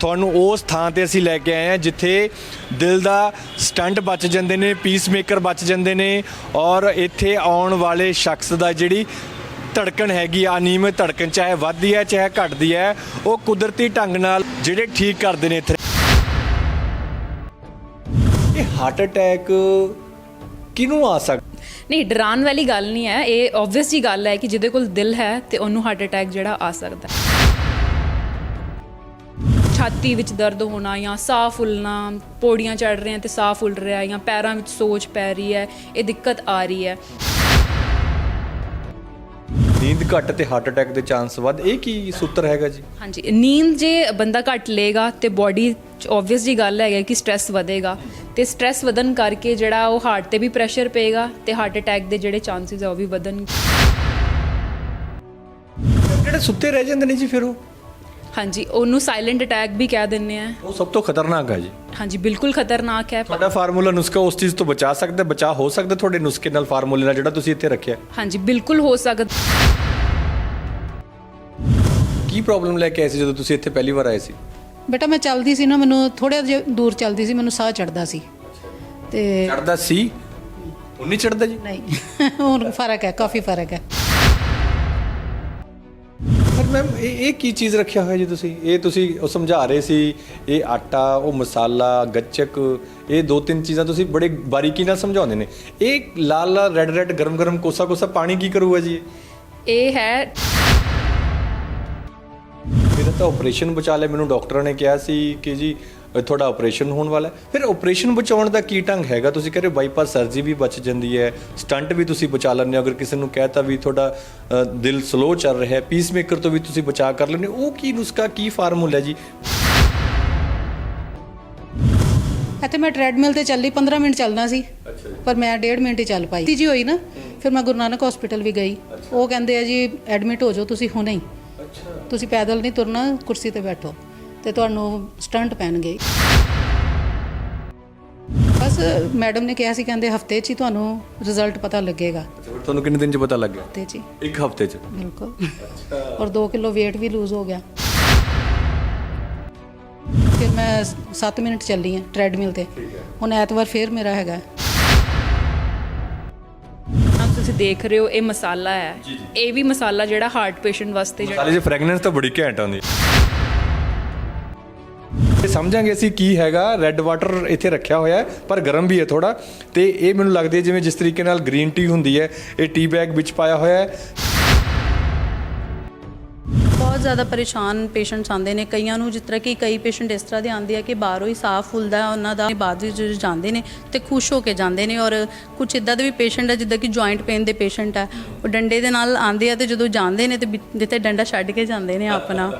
ਤੁਹਾਨੂੰ ਉਸ ਥਾਂ ਤੇ ਅਸੀਂ ਲੈ ਕੇ ਆਏ ਹਾਂ ਜਿੱਥੇ ਦਿਲ ਦਾ ਸਟੰਟ ਬਚ ਜਾਂਦੇ ਨੇ ਪੀਸਮੇਕਰ ਬਚ ਜਾਂਦੇ ਨੇ ਔਰ ਇੱਥੇ ਆਉਣ ਵਾਲੇ ਸ਼ਖਸ ਦਾ ਜਿਹੜੀ ਧੜਕਣ ਹੈਗੀ ਆ, ਅਨੀਮਿਤ ਧੜਕਣ ਚਾਹੇ ਵੱਧਦੀ ਹੈ ਚਾਹੇ ਘਟਦੀ ਹੈ ਉਹ ਕੁਦਰਤੀ ਢੰਗ ਨਾਲ ਜਿਹੜੇ ਠੀਕ ਕਰਦੇ ਨੇ ਇੱਥੇ। ਇਹ ਹਾਰਟ ਅਟੈਕ ਕਿਹਨੂੰ ਆ ਸਕਦਾ ਨਹੀਂ ਡਰਾਉਣ ਵਾਲੀ ਗੱਲ ਨਹੀਂ ਹੈ। ਇਹ ਆਬਵੀਅਸ ਜੀ ਗੱਲ ਹੈ ਕਿ ਜਿਹਦੇ ਕੋਲ ਦਿਲ ਹੈ ਤੇ ਉਹਨੂੰ ਹਾਰਟ ਅਟੈਕ ਜਿਹੜਾ ਆ ਸਕਦਾ ਹੈ। ਛਾਤੀ ਵਿੱਚ ਦਰਦ ਹੋਣਾ ਜਾਂ ਸਾਹ ਫੁੱਲਣਾ ਪੌੜੀਆਂ ਚੜ ਰਹੇ ਆ ਤੇ ਸਾਹ ਫੁੱਲ ਰਿਹਾ ਜਾਂ ਪੈਰਾਂ ਵਿੱਚ ਸੋਜ ਪੈ ਰਹੀ ਹੈ ਇਹ ਦਿੱਕਤ ਆ ਰਹੀ ਹੈ। ਨੀਂਦ ਘੱਟ ਤੇ ਹਾਰਟ ਅਟੈਕ ਦੇ ਚਾਂਸ ਵੱਧ ਇਹ ਕੀ ਸੂਤਰ ਹੈਗਾ ਜੀ? ਹਾਂਜੀ ਨੀਂਦ ਜੇ ਬੰਦਾ ਘੱਟ ਲੇਗਾ ਤੇ ਬਾਡੀ ਆਬਵੀਅਸ ਜੀ ਗੱਲ ਹੈਗਾ ਕਿ ਸਟ्रेस ਵਧੇਗਾ ਤੇ ਸਟ्रेस ਵਧਨ ਕਰਕੇ ਜਿਹੜਾ ਉਹ ਹਾਰਟ ਤੇ ਵੀ ਪ੍ਰੈਸ਼ਰ ਪਏਗਾ ਤੇ ਹਾਰਟ ਅਟੈਕ ਦੇ ਜਿਹੜੇ ਚਾਂਸਸ ਆ ਉਹ ਵੀ ਵਧਣਗੇ। ਜਿਹੜੇ ਸੁੱਤੇ ਰਹਿ ਜਾਂਦੇ ਨੇ ਜੀ ਫਿਰ ਉਹ? ਹਾਂਜੀ ਉਹਨੂੰ ਸਾਇਲੈਂਟ ਅਟੈਕ ਵੀ ਕਹਿ ਦਿੰਦੇ ਆ। ਉਹ ਸਭ ਤੋਂ ਖਤਰਨਾਕ ਹੈ ਜੀ। ਹਾਂਜੀ ਬਿਲਕੁਲ ਖਤਰਨਾਕ ਹੈ। ਤੁਹਾਡਾ ਫਾਰਮੂਲਾ ਨੁਸਖਾ ਉਸ ਚੀਜ਼ ਤੋਂ ਬਚਾ ਸਕਦਾ ਬਚਾ ਹੋ ਸਕਦਾ ਤੁਹਾਡੇ ਨੁਸਖੇ ਨਾਲ ਫਾਰਮੂਲੇ ਨਾਲ ਜਿਹੜਾ ਤੁਸੀਂ ਇੱਥੇ ਰੱਖਿਆ। ਹਾਂਜੀ ਬਿਲਕੁਲ ਹੋ ਸਕਦਾ। ਕੀ ਪ੍ਰੋਬਲਮ ਲੈ ਕੇ ਆਏ ਸੀ ਜਦੋਂ ਤੁਸੀਂ ਇੱਥੇ ਪਹਿਲੀ ਵਾਰ ਆਏ ਸੀ? ਬੇਟਾ ਮੈਂ ਚੱਲਦੀ ਸੀ ਨਾ ਮੈਨੂੰ ਥੋੜਾ ਜਿਹਾ ਦੂਰ ਚੱਲਦੀ ਸੀ ਮੈਨੂੰ ਸਾਹ ਚੜਦਾ ਸੀ। ਤੇ ਚੜਦਾ ਸੀ? ਉਹ ਨਹੀਂ ਚੜਦਾ ਜੀ? ਨਹੀਂ ਹੁਣ ਫ਼ਰਕ ਹੈ ਕਾਫੀ ਫ਼ਰਕ ਹੈ। ਪਰ ਮੈਮ ਇਹ ਇਹ ਕੀ ਚੀਜ਼ ਰੱਖਿਆ ਹੋਇਆ ਜੀ ਤੁਸੀਂ? ਇਹ ਤੁਸੀਂ ਉਹ ਸਮਝਾ ਰਹੇ ਸੀ ਇਹ ਆਟਾ ਉਹ ਮਸਾਲਾ ਗੱਚਕ ਇਹ ਦੋ ਤਿੰਨ ਚੀਜ਼ਾਂ ਤੁਸੀਂ ਬੜੇ ਬਾਰੀਕੀ ਨਾਲ ਸਮਝਾਉਂਦੇ ਨੇ। ਇਹ ਲਾਲ ਲਾਲ ਰੈੱਡ ਰੈੱਡ ਗਰਮ ਗਰਮ ਕੋਸਾ ਕੋਸਾ ਪਾਣੀ ਕੀ ਕਰੂਗਾ ਜੀ? ਇਹ ਹੈ ਮੇਰਾ ਤਾਂ ਆਪਰੇਸ਼ਨ ਬਚਾ ਲਿਆ ਮੈਨੂੰ ਡਾਕਟਰਾਂ ਨੇ ਕਿਹਾ ਸੀ ਕਿ ਜੀ ਤੁਹਾਡਾ ਆਪਰੇਸ਼ਨ ਹੋਣ ਵਾਲਾ ਹੈ। ਫਿਰ ਆਪਰੇਸ਼ਨ ਬਚਾਉਣ ਦਾ ਕੀ ਢੰਗ ਹੈਗਾ? ਤੁਸੀਂ ਕਹਿੰਦੇ ਬਾਈਪਾਸ ਸਰਜਰੀ ਵੀ ਬਚ ਜਾਂਦੀ ਹੈ ਸਟੰਟ ਵੀ ਤੁਸੀਂ ਬਚਾ ਲੈਂਦੇ ਹੋ। ਅਗਰ ਕਿਸੇ ਨੂੰ ਕਹਿਤਾ ਵੀ ਤੁਹਾਡਾ ਦਿਲ ਸਲੋ ਚੱਲ ਰਿਹਾ ਹੈ ਪੀਸਮੇਕਰ ਤੋਂ ਵੀ ਤੁਸੀਂ ਬਚਾ ਕਰ ਲੈਂਦੇ ਹੋ। ਉਹ ਕੀ ਨੁਸਖਾ ਕੀ ਫਾਰਮੂਲਾ ਜੀ? ਇੱਥੇ ਮੈਂ ਟ੍ਰੈਡਮਿਲ ਤੇ ਚੱਲੀ 15 ਮਿੰਟ ਚੱਲਣਾ ਸੀ। ਪਰ ਮੈਂ ਡੇਢ ਮਿੰਟ ਹੀ ਚੱਲ ਪਾਈ। ਤੀਜੀ ਹੋਈ ਨਾ ਫਿਰ ਮੈਂ ਗੁਰੂ ਨਾਨਕ ਹਸਪੀਟਲ ਵੀ ਗਈ। ਉਹ ਕਹਿੰਦੇ ਆ ਜੀ ਐਡਮਿਟ ਹੋ ਜਾਓ ਤੁਸੀਂ ਹੁਣੇ ਹੀ। ਤੁਸੀਂ ਪੈਦਲ ਨਹੀਂ ਤੁਰਨਾ ਕੁਰਸੀ ਤੇ ਬੈਠੋ। ਤੇ ਤੁਹਾਨੂੰ ਸਟੰਟ ਪੈਣਗੇ। ਬਸ ਮੈਡਮ ਨੇ ਕਿਹਾ ਸੀ ਕਹਿੰਦੇ ਹਫ਼ਤੇ 'ਚ ਹੀ ਤੁਹਾਨੂੰ ਰਿਜ਼ਲਟ ਪਤਾ ਲੱਗੇਗਾ। ਫਿਰ ਤੁਹਾਨੂੰ ਕਿੰਨੇ ਦਿਨ ਚ ਪਤਾ ਲੱਗ ਗਿਆ ਹਫ਼ਤੇ 'ਚ ਹੀ। ਇੱਕ ਹਫ਼ਤੇ ਚ? ਬਿਲਕੁਲ। ਔਰ 2 ਕਿਲੋ weight ਵੀ ਲੂਜ਼ ਹੋ ਗਿਆ। ਫਿਰ ਮੈਂ 7 ਮਿੰਟ ਚੱਲੀ ਆ ਟ੍ਰੈਡਮਿਲ ਤੇ। ਹੁਣ ਐਤਵਾਰ ਫੇਰ ਮੇਰਾ ਹੈਗਾ ਆਪ ਤੁਸੀਂ ਦੇਖ ਰਹੇ ਹੋ ਇਹ ਮਸਾਲਾ ਹੈ। ਇਹ ਵੀ ਮਸਾਲਾ ਜਿਹੜਾ ਹਾਰਟ ਪੇਸ਼ੈਂਟ ਵਾਸਤੇ ਜਿਹੜਾ ਸਾਲੇ ਜੀ ਫ੍ਰੈਗਨੈਂਸ ਤਾਂ ਬੜੀ ਘੈਂਟ ਆਉਂਦੀ ਇਹ ਸਮਝਾਂਗੇ ਅਸੀਂ ਕੀ ਹੈਗਾ। ਰੈੱਡ ਵਾਟਰ ਇੱਥੇ ਰੱਖਿਆ ਹੋਇਆ ਹੈ, ਪਰ ਗਰਮ ਵੀ ਹੈ ਥੋੜਾ ਤੇ ਇਹ ਮੈਨੂੰ ਲੱਗਦੀ ਹੈ ਜਿਵੇਂ ਜਿਸ ਤਰੀਕੇ ਨਾਲ ਗ੍ਰੀਨ ਟੀ ਹੁੰਦੀ ਹੈ, ਇਹ ਟੀ ਬੈਗ ਵਿੱਚ ਪਾਇਆ ਹੋਇਆ ਹੈ। ਬਹੁਤ ਜ਼ਿਆਦਾ ਪਰੇਸ਼ਾਨ ਪੇਸ਼ੈਂਟਸ ਆਉਂਦੇ ਨੇ। ਕਈਆਂ ਨੂੰ ਜਿਸ ਤਰ੍ਹਾਂ ਕਿ ਕਈ ਪੇਸ਼ੈਂਟ ਇਸ ਤਰ੍ਹਾਂ ਦੇ ਆਉਂਦੇ ਆ ਕਿ ਬਾਹਰੋਂ ਹੀ ਸਾਫ਼ ਫੁੱਲਦਾ ਹੈ, ਉਹਨਾਂ ਦਾ ਬਾਅਦ ਵਿੱਚ ਜਦੋਂ ਜਾਂਦੇ ਨੇ ਤੇ ਖੁਸ਼ ਹੋ ਕੇ ਜਾਂਦੇ ਨੇ। ਔਰ ਕੁਝ ਇਦਾਂ ਦੇ ਵੀ ਪੇਸ਼ੈਂਟ ਹੈ ਜਿੱਦਾਂ ਕਿ ਜੁਆਇੰਟ ਪੇਨ ਦੇ ਪੇਸ਼ੈਂਟ ਹੈ ਉਹ ਡੰਡੇ ਦੇ ਨਾਲ ਆਉਂਦੇ ਆ ਤੇ ਜਦੋਂ ਜਾਂਦੇ ਨੇ ਤੇ ਜਿੱਥੇ ਡੰਡਾ ਛੱਡ ਕੇ ਜਾਂਦੇ ਨੇ ਆਪਣਾ।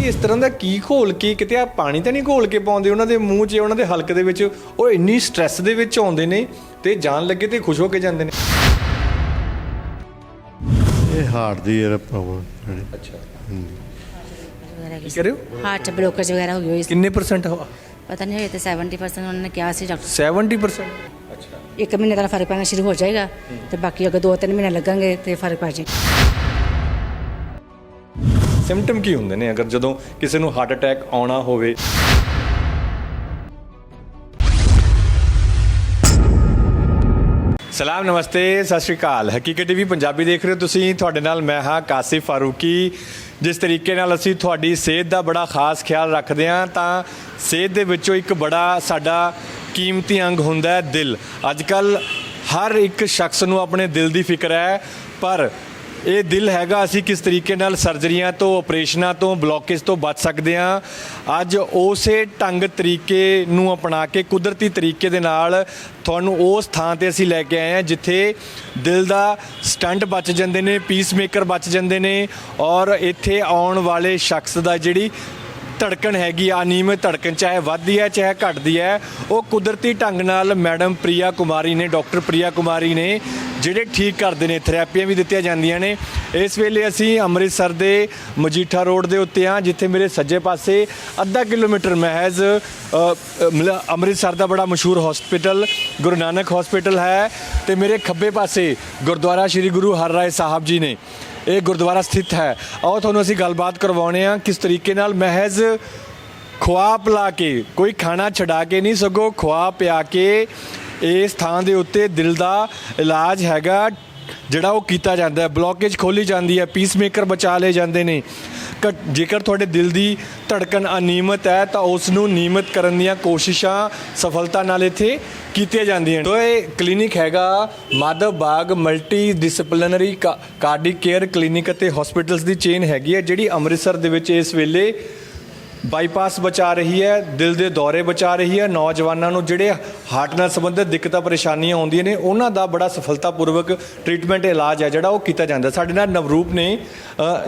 ਇਸ ਤਰ੍ਹਾਂ ਦਾ ਕੀ ਘੋਲ ਕੇ ਕਿਤੇ ਆ ਪਾਣੀ ਤਾਂ ਨਹੀਂ ਘੋਲ ਕੇ ਪਾਉਂਦੇ? ਉਹਨਾਂ ਦੇ ਮੂੰਹ 'ਚ ਉਹਨਾਂ ਦੇ ਹਲਕ ਦੇ ਵਿੱਚ ਉਹ ਇੰਨੀ ਸਟ੍ਰੈਸ ਦੇ ਵਿੱਚ ਆਉਂਦੇ ਨੇ ਤੇ ਜਾਣ ਲੱਗੇ ਤੇ ਖੁਸ਼ ਹੋ ਕੇ ਜਾਂਦੇ ਨੇ। ਇਹ ਹਾਰਟ ਦੀ ਹੈ ਪ੍ਰੋਬਲਮ ਜਿਹੜੀ ਅੱਛਾ। ਵਗੈਰਾ ਕੀ ਕਰਿਓ ਹਾਰਟ ਬਲੋਕੇਜ ਵਗੈਰਾ ਹੋ ਗਈ ਹੋਈ ਸੀ। ਕਿੰਨੇ ਪਰਸੈਂਟ ਪਤਾ ਨਹੀਂ ਹੋਏ ਤੇ 70% ਉਹਨਾਂ ਨੇ ਕਿਹਾ ਸੀ ਡਾਕਟਰ 70% ਅੱਛਾ ਇੱਕ ਮਹੀਨੇ ਦਾ ਫ਼ਰਕ ਪੈਣਾ ਸ਼ੁਰੂ ਹੋ ਜਾਏਗਾ ਤੇ ਬਾਕੀ ਅਗਰ 2-3 ਮਹੀਨੇ ਲੱਗਣਗੇ ਤੇ ਫ਼ਰਕ ਪੈ ਜਾਏ ਸਿੰਪਟਮ ਕੀ ਹੁੰਦੇ ਨੇ ਅਗਰ ਜਦੋਂ ਕਿਸੇ ਨੂੰ ਹਾਰਟ ਅਟੈਕ ਆਉਣਾ ਹੋਵੇ? ਸਲਾਮ, ਨਮਸਤੇ, ਸਤਿ ਸ਼੍ਰੀ ਅਕਾਲ। ਹਕੀਕਤ ਟੀਵੀ ਪੰਜਾਬੀ ਦੇਖ ਰਹੇ ਹੋ ਤੁਸੀਂ। ਤੁਹਾਡੇ ਨਾਲ ਮੈਂ ਹਾਂ ਕਾਸਿਫ ਫਾਰੂਕੀ। ਜਿਸ ਤਰੀਕੇ ਨਾਲ ਅਸੀਂ ਤੁਹਾਡੀ ਸਿਹਤ ਦਾ ਬੜਾ ਖਾਸ ਖਿਆਲ ਰੱਖਦੇ ਹਾਂ, ਤਾਂ ਸਿਹਤ ਦੇ ਵਿੱਚੋਂ ਇੱਕ ਬੜਾ ਸਾਡਾ ਕੀਮਤੀ ਅੰਗ ਹੁੰਦਾ ਹੈ ਦਿਲ। ਅੱਜ ਕੱਲ ਹਰ ਇੱਕ ਸ਼ਖਸ ਨੂੰ ਆਪਣੇ ਦਿਲ ਦੀ ਫਿਕਰ ਹੈ, ਪਰ ਇਹ ਦਿਲ ਹੈਗਾ ਅਸੀਂ ਕਿਸ ਤਰੀਕੇ ਨਾਲ ਸਰਜਰੀਆਂ ਤੋਂ, ਆਪਰੇਸ਼ਨਾਂ ਤੋਂ, ਬਲੌਕੇਜ ਤੋਂ ਬਚ ਸਕਦੇ ਹਾਂ। ਅੱਜ ਉਸੇ ਢੰਗ ਤਰੀਕੇ ਨੂੰ ਅਪਣਾ ਕੇ, ਕੁਦਰਤੀ ਤਰੀਕੇ ਦੇ ਨਾਲ ਤੁਹਾਨੂੰ ਉਸ ਥਾਂ ਤੇ ਅਸੀਂ ਲੈ ਕੇ ਆਏ ਹਾਂ, ਜਿੱਥੇ ਦਿਲ ਦਾ ਸਟੰਟ ਬਚ ਜਾਂਦੇ ਨੇ, ਪੀਸਮੇਕਰ ਬਚ ਜਾਂਦੇ ਨੇ ਔਰ ਇੱਥੇ ਆਉਣ ਵਾਲੇ ਸ਼ਖਸ ਦਾ ਜਿਹੜੀ ਧੜਕਣ ਹੈਗੀ ਆ, ਅਨੀਮਿਤ ਧੜਕਣ, ਚਾਹੇ ਵੱਧਦੀ ਹੈ, ਚਾਹੇ ਘਟਦੀ ਹੈ, ਉਹ ਕੁਦਰਤੀ ਢੰਗ ਨਾਲ ਮੈਡਮ ਪ੍ਰਿਆ ਕੁਮਾਰੀ ਨੇ, ਡਾਕਟਰ ਪ੍ਰਿਆ ਕੁਮਾਰੀ ਨੇ ਜਿਹੜੇ ਠੀਕ ਕਰਦੇ ਨੇ, ਥੈਰੇਪੀਆਂ ਵੀ ਦਿੱਤੀਆਂ ਜਾਂਦੀਆਂ ਨੇ। ਇਸ ਵੇਲੇ ਅਸੀਂ ਅੰਮ੍ਰਿਤਸਰ ਦੇ ਮਜੀਠਾ ਰੋਡ ਦੇ ਉੱਤੇ ਆ ਜਿੱਥੇ ਮੇਰੇ ਸੱਜੇ ਪਾਸੇ ਅੱਧਾ ਕਿਲੋਮੀਟਰ ਮਹਿਜ਼ ਮਤਲਬ ਅੰਮ੍ਰਿਤਸਰ ਦਾ ਬੜਾ ਮਸ਼ਹੂਰ ਹਸਪੀਟਲ ਗੁਰੂ ਨਾਨਕ ਹਸਪੀਟਲ ਹੈ ਤੇ ਮੇਰੇ ਖੱਬੇ ਪਾਸੇ ਗੁਰਦੁਆਰਾ ਸ੍ਰੀ ਗੁਰੂ ਹਰਰਾਏ ਸਾਹਿਬ ਜੀ ਨੇ। ਇਹ ਗੁਰਦੁਆਰਾ ਸਥਿਤ ਹੈ। ਆਓ ਤੁਹਾਨੂੰ ਅਸੀਂ ਗੱਲਬਾਤ ਕਰਵਾਉਣੇ ਆ ਕਿਸ ਤਰੀਕੇ ਨਾਲ ਮਹਿਜ਼ ਖੁਆ ਪਿਲਾ ਕੇ, ਕੋਈ ਖਾਣਾ ਛਡਾ ਕੇ ਨਹੀਂ ਸਗੋਂ ਖੁਆ ਪਿਆ ਕੇ ਇਸ ਥਾਂ ਦੇ ਉੱਤੇ ਦਿਲ ਦਾ ਇਲਾਜ ਹੈਗਾ, ਜਿਹੜਾ ਉਹ ਕੀਤਾ ਜਾਂਦਾ ਹੈ। ਬਲੋਕੇਜ ਖੋਲੀ ਜਾਂਦੀ ਹੈ, ਪੀਸਮੇਕਰ ਬਚਾ ਲਏ ਜਾਂਦੇ ਨੇ। ਕ- ਜੇਕਰ ਤੁਹਾਡੇ ਦਿਲ ਦੀ ਧੜਕਣ ਅਨਿਯਮਿਤ ਹੈ, ਤਾਂ ਉਸ ਨੂੰ ਨਿਯਮਿਤ ਕਰਨ ਦੀਆਂ ਕੋਸ਼ਿਸ਼ਾਂ ਸਫਲਤਾ ਨਾਲ ਇੱਥੇ ਕੀਤੀਆਂ ਜਾਂਦੀਆਂ ਨੇ। ਇਹ ਕਲੀਨਿਕ ਹੈਗਾ Madhav Baug multi disciplinary cardiac care clinic ਅਤੇ ਹਸਪੀਟਲਸ ਦੀ ਚੇਨ ਹੈਗੀ ਹੈ, ਜਿਹੜੀ ਅੰਮ੍ਰਿਤਸਰ ਦੇ ਵਿੱਚ ਇਸ ਵੇਲੇ ਬਾਈਪਾਸ ਬਚਾ ਰਹੀ ਹੈ ਦਿਲ ਦੇ ਦੌਰੇ ਬਚਾ ਰਹੀ ਹੈ ਨੌਜਵਾਨਾਂ ਨੂੰ ਜਿਹੜੇ ਹਾਰਟ ਨਾਲ ਸੰਬੰਧਿਤ ਦਿੱਕਤਾਂ ਪਰੇਸ਼ਾਨੀਆਂ ਆਉਂਦੀਆਂ ਨੇ ਉਹਨਾਂ ਦਾ ਬੜਾ ਸਫਲਤਾਪੂਰਵਕ ਟ੍ਰੀਟਮੈਂਟ ਇਲਾਜ ਹੈ ਜਿਹੜਾ ਉਹ ਕੀਤਾ ਜਾਂਦਾ। ਸਾਡੇ ਨਾਲ ਨਵਰੂਪ ਨੇ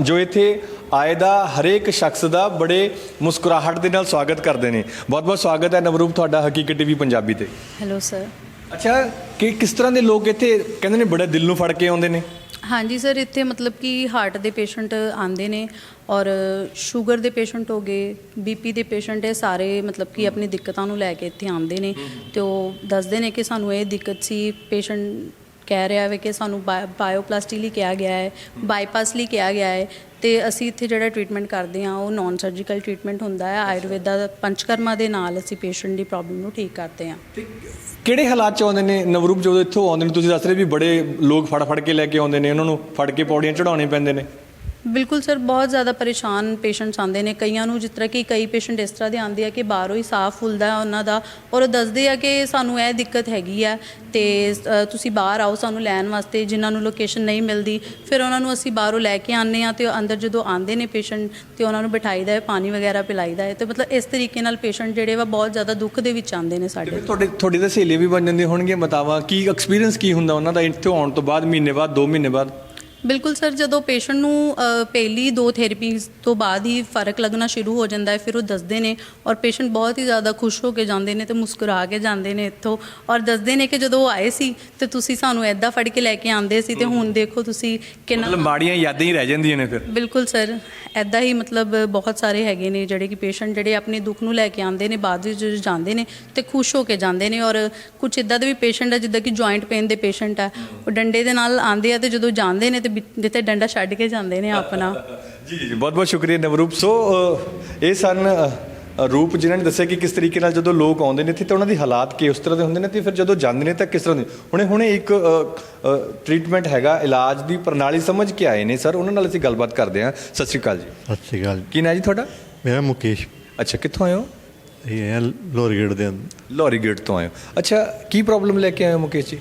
ਜੋ ਇੱਥੇ ਆਏ ਦਾ ਹਰੇਕ ਸ਼ਖਸ ਦਾ ਬੜੇ ਮੁਸਕਰਾਹਟ ਦੇ ਨਾਲ ਸਵਾਗਤ ਕਰਦੇ ਨੇ। ਬਹੁਤ ਬਹੁਤ ਸਵਾਗਤ ਹੈ ਨਵਰੂਪ ਤੁਹਾਡਾ ਹਕੀਕਤ ਟੀਵੀ ਪੰਜਾਬੀ ਤੇ। ਹੈਲੋ ਸਰ ਅੱਛਾ ਕਿ ਕਿਸ ਤਰ੍ਹਾਂ ਦੇ ਲੋਕ ਇੱਥੇ ਕਹਿੰਦੇ ਨੇ ਬੜੇ ਦਿਲ ਨੂੰ ਫੜ ਕੇ ਆਉਂਦੇ ਨੇ? ਹਾਂਜੀ ਸਰ, ਇੱਥੇ ਮਤਲਬ ਕਿ ਹਾਰਟ ਦੇ ਪੇਸ਼ੈਂਟ ਆਉਂਦੇ ਨੇ ਔਰ ਸ਼ੂਗਰ ਦੇ ਪੇਸ਼ੈਂਟ ਹੋ ਗਏ ਬੀਪੀ ਦੇ ਪੇਸ਼ੈਂਟ ਇਹ ਸਾਰੇ ਮਤਲਬ ਕਿ ਆਪਣੀ ਦਿੱਕਤਾਂ ਨੂੰ ਲੈ ਕੇ ਇੱਥੇ ਆਉਂਦੇ ਨੇ ਤੇ ਉਹ ਦੱਸਦੇ ਨੇ ਕਿ ਸਾਨੂੰ ਇਹ ਦਿੱਕਤ ਸੀ ਪੇਸ਼ੈਂਟ ਕਹਿ ਰਿਹਾ ਹੈ ਕਿ ਸਾਨੂੰ ਬਾਇਓਪਲਾਸਟੀ ਲਈ ਕਿਹਾ ਗਿਆ ਹੈ ਬਾਈਪਾਸ ਲਈ ਕਿਹਾ ਗਿਆ ਹੈ ਤੇ ਅਸੀਂ ਇੱਥੇ ਜਿਹੜਾ ਟ੍ਰੀਟਮੈਂਟ ਕਰਦੇ ਹਾਂ, ਉਹ ਨਾਨ ਸਰਜੀਕਲ ਟ੍ਰੀਟਮੈਂਟ ਹੁੰਦਾ ਹੈ। ਆਯੁਰਵੇਦਾ ਪੰਚਕਰਮਾ ਦੇ ਨਾਲ ਅਸੀਂ ਪੇਸ਼ੈਂਟ ਦੀ ਪ੍ਰੋਬਲਮ ਨੂੰ ਠੀਕ ਕਰਦੇ ਹਾਂ। ਕਿਹੜੇ ਹਾਲਾਤ ਚ ਆਉਂਦੇ ਨੇ? ਨਵਰੂਪ ਜਦੋਂ ਇੱਥੋਂ ਆਉਂਦੇ ਨੇ, ਤੁਸੀਂ ਦੱਸ ਰਹੇ ਵੀ ਬੜੇ ਲੋਕ ਫੜ ਫੜ ਕੇ ਲੈ ਕੇ ਆਉਂਦੇ ਨੇ, ਉਹਨਾਂ ਨੂੰ ਫੜ ਕੇ ਪੌੜੀਆਂ ਚੜਾਉਣੇ ਪੈਂਦੇ ਨੇ। ਬਿਲਕੁਲ ਸਰ, ਬਹੁਤ ਜ਼ਿਆਦਾ ਪਰੇਸ਼ਾਨ ਪੇਸ਼ੈਂਟਸ ਆਉਂਦੇ ਨੇ। ਕਈਆਂ ਨੂੰ ਜਿਸ ਤਰ੍ਹਾਂ ਕਿ ਕਈ ਪੇਸ਼ੈਂਟ ਇਸ ਤਰ੍ਹਾਂ ਦੇ ਆਉਂਦੇ ਆ ਕਿ ਬਾਹਰੋਂ ਹੀ ਸਾਫ਼ ਫੁੱਲਦਾ ਉਹਨਾਂ ਦਾ ਔਰ ਉਹ ਦੱਸਦੇ ਆ ਕਿ ਸਾਨੂੰ ਇਹ ਦਿੱਕਤ ਹੈਗੀ ਆ ਤੇ ਤੁਸੀਂ ਬਾਹਰ ਆਓ ਸਾਨੂੰ ਲੈਣ ਵਾਸਤੇ, ਜਿਨ੍ਹਾਂ ਨੂੰ ਲੋਕੇਸ਼ਨ ਨਹੀਂ ਮਿਲਦੀ, ਫਿਰ ਉਹਨਾਂ ਨੂੰ ਅਸੀਂ ਬਾਹਰੋਂ ਲੈ ਕੇ ਆਉਂਦੇ ਆ ਤੇ ਅੰਦਰ ਜਦੋਂ ਆਉਂਦੇ ਨੇ ਪੇਸ਼ੈਂਟ ਤੇ ਉਹਨਾਂ ਨੂੰ ਬਿਠਾਈਦਾ ਹੈ, ਪਾਣੀ ਵਗੈਰਾ ਪਿਲਾਈਦਾ ਹੈ ਤੇ ਮਤਲਬ ਇਸ ਤਰੀਕੇ ਨਾਲ ਪੇਸ਼ੈਂਟ ਜਿਹੜੇ ਵਾ ਬਹੁਤ ਜ਼ਿਆਦਾ ਦੁੱਖ ਦੇ ਵਿੱਚ ਆਉਂਦੇ ਨੇ ਸਾਡੇ। ਤੁਹਾਡੇ ਤੁਹਾਡੇ, ਤੁਹਾਡੀ ਤਾਂ ਸਹੇਲੀ ਵੀ ਬਣ ਜਾਂਦੇ ਹੋਣਗੇ ਮਤਾਵਾ, ਕੀ ਐਕਸਪੀਰੀਅੰਸ ਕੀ ਹੁੰਦਾ ਉਹਨਾਂ ਦਾ ਇੱਥੇ ਆਉਣ ਤੋਂ ਬਾਅਦ, ਮਹੀਨੇ ਬਾਅਦ 2 ਮਹੀਨੇ ਬਾਅਦ? ਬਿਲਕੁਲ ਸਰ ਜਦੋਂ ਪੇਸ਼ੈਂਟ ਨੂੰ ਅ, ਪਹਿਲੀ ਦੋ ਥੈਰੇਪੀਜ਼ ਤੋਂ ਬਾਅਦ ਹੀ ਫ਼ਰਕ ਲੱਗਣਾ ਸ਼ੁਰੂ ਹੋ ਜਾਂਦਾ ਹੈ ਫਿਰ ਉਹ ਦੱਸਦੇ ਨੇ ਔਰ ਪੇਸ਼ੈਂਟ ਬਹੁਤ ਹੀ ਜ਼ਿਆਦਾ ਖੁਸ਼ ਹੋ ਕੇ ਜਾਂਦੇ ਨੇ ਤੇ ਮੁਸਕਰਾ ਕੇ ਜਾਂਦੇ ਨੇ ਇੱਥੋਂ ਔਰ ਦੱਸਦੇ ਨੇ ਕਿ ਜਦੋਂ ਉਹ ਆਏ ਸੀ ਤੇ ਤੁਸੀਂ ਸਾਨੂੰ ਐਦਾਂ ਫੜ ਕੇ ਲੈ ਕੇ ਆਂਦੇ ਸੀ ਤੇ ਹੁਣ ਦੇਖੋ ਤੁਸੀਂ ਕਿੰਨਾ ਮਤਲਬ ਮਾੜੀਆਂ ਯਾਦਾਂ ਹੀ ਰਹਿ ਜਾਂਦੀਆਂ ਨੇ ਫਿਰ। ਬਿਲਕੁਲ ਸਰ ਐਦਾਂ ਹੀ ਮਤਲਬ ਬਹੁਤ ਸਾਰੇ ਹੈਗੇ ਨੇ ਜਿਹੜੇ ਕਿ ਪੇਸ਼ੈਂਟ ਜਿਹੜੇ ਆਪਣੇ ਦੁੱਖ ਨੂੰ ਲੈ ਕੇ ਆਉਂਦੇ ਨੇ ਬਾਅਦ ਵਿੱਚ ਜਦੋਂ ਜਾਂਦੇ ਨੇ ਤੇ ਖੁਸ਼ ਹੋ ਕੇ ਜਾਂਦੇ ਨੇ ਔਰ ਕੁਝ ਇਦਾਂ ਦੇ ਵੀ ਪੇਸ਼ੈਂਟ ਆ ਜਿੱਦਾਂ ਕਿ ਜੁਆਇੰਟ ਪੇਨ ਦੇ ਪੇਸ਼ੈਂਟ ਆ ਉਹ ਡੰਡੇ ਦੇ ਨਾਲ ਆਉਂਦੇ ਆ ਤੇ ਜਦੋਂ ਜਾਂਦੇ ਨੇ ਤੇ ਜਿੱਥੇ ਡੰਡਾ ਛੱਡ ਕੇ ਜਾਂਦੇ ਨੇ ਆਪਣਾ ਜੀ ਜੀ ਬਹੁਤ ਬਹੁਤ ਸ਼ੁਕਰੀਆ ਨਵਰੂਪ। ਸੋ ਇਹ ਸਨ ਰੂਪ ਜਿਨ੍ਹਾਂ ਨੇ ਦੱਸਿਆ ਕਿ ਕਿਸ ਤਰੀਕੇ ਨਾਲ ਜਦੋਂ ਲੋਕ ਆਉਂਦੇ ਨੇ ਇੱਥੇ ਤਾਂ ਉਹਨਾਂ ਦੀ ਹਾਲਾਤ ਕੀ ਉਸ ਤਰ੍ਹਾਂ ਦੇ ਹੁੰਦੇ ਨੇ ਤੇ ਫਿਰ ਜਦੋਂ ਜਾਂਦੇ ਨੇ ਤਾਂ ਕਿਸ ਤਰ੍ਹਾਂ ਦੇ ਹੁਣੇ ਹੁਣੇ ਇੱਕ ਟ੍ਰੀਟਮੈਂਟ ਹੈਗਾ ਇਲਾਜ ਦੀ ਪ੍ਰਣਾਲੀ ਸਮਝ ਕੇ ਆਏ ਨੇ ਸਰ। ਉਹਨਾਂ ਨਾਲ ਅਸੀਂ ਗੱਲਬਾਤ ਕਰਦੇ ਹਾਂ। ਸਤਿ ਸ਼੍ਰੀ ਅਕਾਲ ਜੀ। ਸਤਿ ਸ਼੍ਰੀ ਅਕਾਲ ਕੀ ਨਾਂ ਜੀ ਤੁਹਾਡਾ? ਮੇਰਾ ਮੁਕੇਸ਼। ਅੱਛਾ ਕਿੱਥੋਂ ਆਏ ਹੋ? ਇਹ ਹੈ ਲੋਰੀਗੇਟ ਦੇ ਅੰਦਰ। ਲੋਰੀ ਗੇਟ ਤੋਂ ਆਏ ਹੋ। ਅੱਛਾ ਕੀ ਪ੍ਰੋਬਲਮ ਲੈ ਕੇ ਆਏ ਹੋ ਮੁਕੇਸ਼ ਜੀ?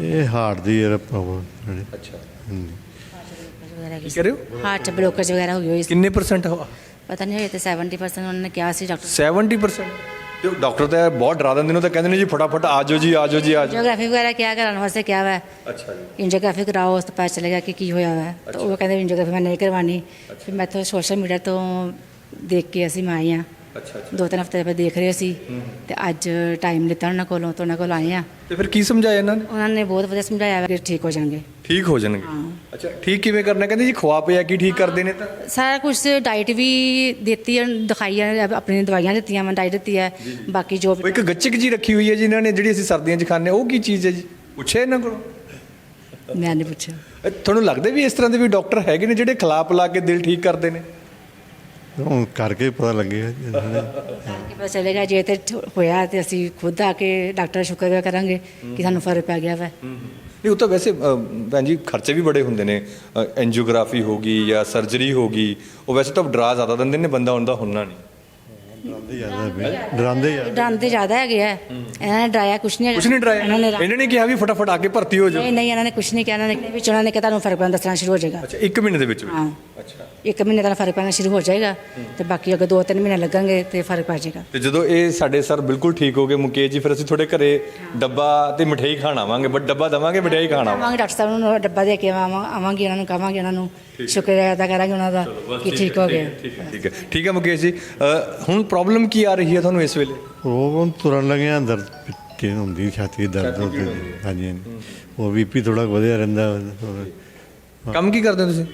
ਇਹ ਹਾਰਟ ਦੀ ਪ੍ਰੋਬਲਮ ਅੱਛਾ। ਹਾਂਜੀ। ਕੀ ਕਰ ਰਹੇ ਹੋ ਹਾਰਟ ਚ ਬਲੋਕੇਜ ਵਗੈਰਾ ਹੋ ਗਈ ਹੋਈ ਸੀ। ਕਿੰਨੇ ਪਰਸੈਂਟ ਪਤਾ ਨਹੀਂ ਹੋਏ ਤੇ 70% ਉਹਨਾਂ ਨੇ ਕਿਹਾ ਸੀ ਡਾਕਟਰ 70% ਤੇ ਡਾਕਟਰ ਤਾਂ ਬਹੁਤ ਡਰਾ ਦਿੰਦੇ ਨੇ ਉਹ ਤਾਂ ਕਹਿੰਦੇ ਨੇ ਜੀ ਫਟਾਫਟ ਆ ਜਾਓ ਜੀ ਆ ਜਾਓ ਜੀ ਆ ਜਾਓ। ਐਂਜੀਓਗ੍ਰਾਫੀ ਵਗੈਰਾ ਕਰਾਉਣ ਵਾਸਤੇ ਕਿਹਾ ਵਾ। ਅੱਛਾ ਜੀ। ਐਂਜੀਓਗ੍ਰਾਫੀ ਕਰਾਓ ਉਸ ਤੋਂ ਪਤਾ ਚੱਲੇਗਾ ਕਿ ਕੀ ਹੋਇਆ ਵਾ। ਤਾਂ ਉਹ ਕਹਿੰਦੇ ਐਂਜੀਓਗ੍ਰਾਫੀ ਮੈਂ ਨਹੀਂ ਕਰਵਾਉਣੀ। ਫਿਰ ਮੈਂ ਤੋਂ ਸੋਸ਼ਲ ਮੀਡੀਆ ਤੋਂ ਦੇਖ ਕੇ ਅਸੀਂ ਮੈਂ ਆਈ ਹਾਂ। ਅੱਛਾ ਦੋ ਤਿੰਨ ਹਫ਼ਤੇ ਪਹਿਲਾਂ ਦੇਖ ਰਹੇ ਸੀ ਤੇ ਅੱਜ ਟਾਈਮ ਲਿੱਤਾ ਉਹਨਾਂ ਕੋਲੋਂ ਤੋਂ ਉਹਨਾਂ ਕੋਲ ਆਏ ਆ ਤੇ ਫਿਰ ਕੀ ਸਮਝਾਇਆ ਇਹਨਾਂ ਨੇ? ਉਹਨਾਂ ਨੇ ਬਹੁਤ ਵਧੀਆ ਸਮਝਾਇਆ ਕਿ ਠੀਕ ਹੋ ਜਾਣਗੇ। ਠੀਕ ਹੋ ਜਾਣਗੇ। ਅੱਛਾ ਠੀਕ ਕਿਵੇਂ ਕਰਨਾ? ਕਹਿੰਦੇ ਜੀ ਖਵਾ ਪਿਆ ਕੀ ਠੀਕ ਕਰਦੇ ਨੇ ਤਾਂ? ਸਾਰਾ ਕੁਝ ਡਾਈਟ ਵੀ ਦਿੱਤੀ ਹੈ ਦਿਖਾਈ ਹੈ ਆਪਣੀ ਦਵਾਈਆਂ ਦਿੱਤੀਆਂ ਮੈਂ ਡਾਈਟ ਦਿੱਤੀ ਹੈ ਬਾਕੀ ਜੋ ਉਹ ਇੱਕ ਗੱਚਕ ਜੀ ਰੱਖੀ ਹੋਈ ਹੈ ਜੀ ਇਹਨਾਂ ਨੇ ਜਿਹੜੀ ਅਸੀਂ ਸਰਦੀਆਂ 'ਚ ਖਾਂਦੇ ਹਾਂ ਉਹ ਕੀ ਚੀਜ਼ ਹੈ ਜੀ? ਪੁੱਛਿਆ ਇਹਨਾਂ ਕੋਲੋਂ? ਮੈਂ ਨਹੀਂ ਪੁੱਛਿਆ। ਇਹ ਤੁਹਾਨੂੰ ਲੱਗਦਾ ਵੀ ਇਸ ਤਰ੍ਹਾਂ ਦੇ ਵੀ ਡਾਕਟਰ ਹੈਗੇ ਨੇ ਜਿਹੜੇ ਖਿਲਾਫ ਲਾ ਕੇ ਦਿਲ ਠੀਕ ਕਰਦੇ ਨੇ? ਹੁਣ ਕਰਕੇ ਪਤਾ ਲੱਗੇਗਾ ਜੀ ਇਹਨਾਂ ਨੇ। ਕਿ ਪਤਾ ਚੱਲੇਗਾ ਜੇ ਤੇ ਹੋਇਆ ਤੇ ਅਸੀਂ ਖੁਦ ਆ ਕੇ ਡਾਕਟਰ ਦਾ ਸ਼ੁਕਰ ਕਰਾਂਗੇ ਕਿ ਸਾਨੂੰ ਫ਼ਰਕ ਪੈ ਗਿਆ ਵਾ। ਨਹੀਂ ਉਹ ਤਾਂ ਵੈਸੇ ਅ, ਭੈਣ ਜੀ ਖਰਚੇ ਵੀ ਬੜੇ ਹੁੰਦੇ ਨੇ। ਐਂਜੀਓਗ੍ਰਾਫੀ ਹੋ ਗਈ ਜਾਂ ਸਰਜਰੀ ਹੋ ਗਈ ਉਹ ਵੈਸੇ ਤਾਂ ਡਰਾ ਜ਼ਿਆਦਾ ਦਿੰਦੇ ਨੇ ਬੰਦਾ ਹੁੰਦਾ ਹੁੰਨਾ ਨਹੀਂ। ਡਰਾਉਂਦੇ ਜ਼ਿਆਦਾ ਡਰਾਉਂਦੇ ਜ਼ਿਆਦਾ। ਡਰਾਉਂਦੇ ਜ਼ਿਆਦਾ। ਹੈਗੇ ਆ। ਇਹਨਾਂ ਨੇ ਡਰਾਇਆ ਕੁਛ ਨਹੀਂ। ਕੁਛ ਨਹੀਂ ਡਰਾਇਆ। ਇਹਨਾਂ ਨੇ ਇਹਨਾਂ ਨੇ ਕਿਹਾ ਵੀ ਫਟਾਫਟ ਆ ਕੇ ਭਰਤੀ ਹੋ ਜਾਓ। ਨਹੀਂ ਨਹੀਂ ਇਹਨਾਂ ਨੇ ਕੁਛ ਨਹੀਂ ਕਿਹਾ। ਇਹਨਾਂ ਨੇ ਵਿੱਚ ਉਹਨਾਂ ਨੇ ਕਿਹਾ ਤੁਹਾਨੂੰ ਫ਼ਰਕ ਪੈਣਾ ਦੱਸਣਾ ਸ਼ੁਰੂ ਹੋ ਜਾਏਗਾ। ਅੱਛਾ 1 ਮਹੀਨੇ ਦੇ ਵਿੱਚ ਵਿੱਚ ਹਾਂ। ਅੱਛਾ। ਇੱਕ ਮਹੀਨੇ ਦਾ ਫ਼ਰਕ ਪੈਣਾ ਸ਼ੁਰੂ ਹੋ ਜਾਏਗਾ ਤੇ ਬਾਕੀ ਅਗਰ ਦੋ ਤਿੰਨ ਮਹੀਨੇ ਲੱਗਣਗੇ ਤੇ ਫ਼ਰਕ ਪੈ ਜਾਏਗਾ। ਤੇ ਜਦੋਂ ਇਹ ਸਾਡੇ ਸਰ ਬਿਲਕੁਲ ਠੀਕ ਹੋ ਗਏ ਮੁਕੇਸ਼ ਜੀ ਫਿਰ ਅਸੀਂ ਤੁਹਾਡੇ ਘਰੇ ਡੱਬਾ ਤੇ ਮਠਿਆਈ ਖਾਣ ਆਵਾਂਗੇ ਬਟ ਡੱਬਾ ਦਵਾਂਗੇ ਮਠਿਆਈ ਖਾਣਾ ਆਵਾਂਗੇ ਡਾਕਟਰ ਸਾਹਿਬ ਨੂੰ ਡੱਬਾ ਦੇ ਕੇ ਆਵਾਂ ਆਵਾਂਗੇ ਉਹਨਾਂ ਨੂੰ ਕਹਾਂਗੇ ਉਹਨਾਂ ਨੂੰ। ਸ਼ੁਕਰ ਅਦਾ ਕਰਾਂਗੇ ਉਹਨਾਂ ਦਾ ਕਿ ਠੀਕ ਹੋ ਗਏ। ਠੀਕ ਹੈ। ਠੀਕ ਹੈ। ਠੀਕ ਹੈ ਮੁਕੇਸ਼ ਜੀ ਅ, ਹੁਣ ਪ੍ਰੋਬਲਮ ਕੀ ਆ ਰਹੀ ਹੈ ਤੁਹਾਨੂੰ ਇਸ ਵੇਲੇ? ਉਹ ਹੁਣ ਤੁਰਨ ਲੱਗਿਆ ਦਰਦ ਪਿੱਛੇ ਹੁੰਦੀ ਛਾਤੀ ਦੀ ਦਰਦ ਹੁੰਦੀ। ਹਾਂਜੀ ਹਾਂਜੀ। ਉਹ ਬੀਪੀ ਥੋੜਾ ਵਧਿਆ ਰਹਿੰਦਾ। ਹੋਰ। ਕੰਮ ਕੀ ਕਰਦੇ ਹੋ ਤੁਸੀਂ?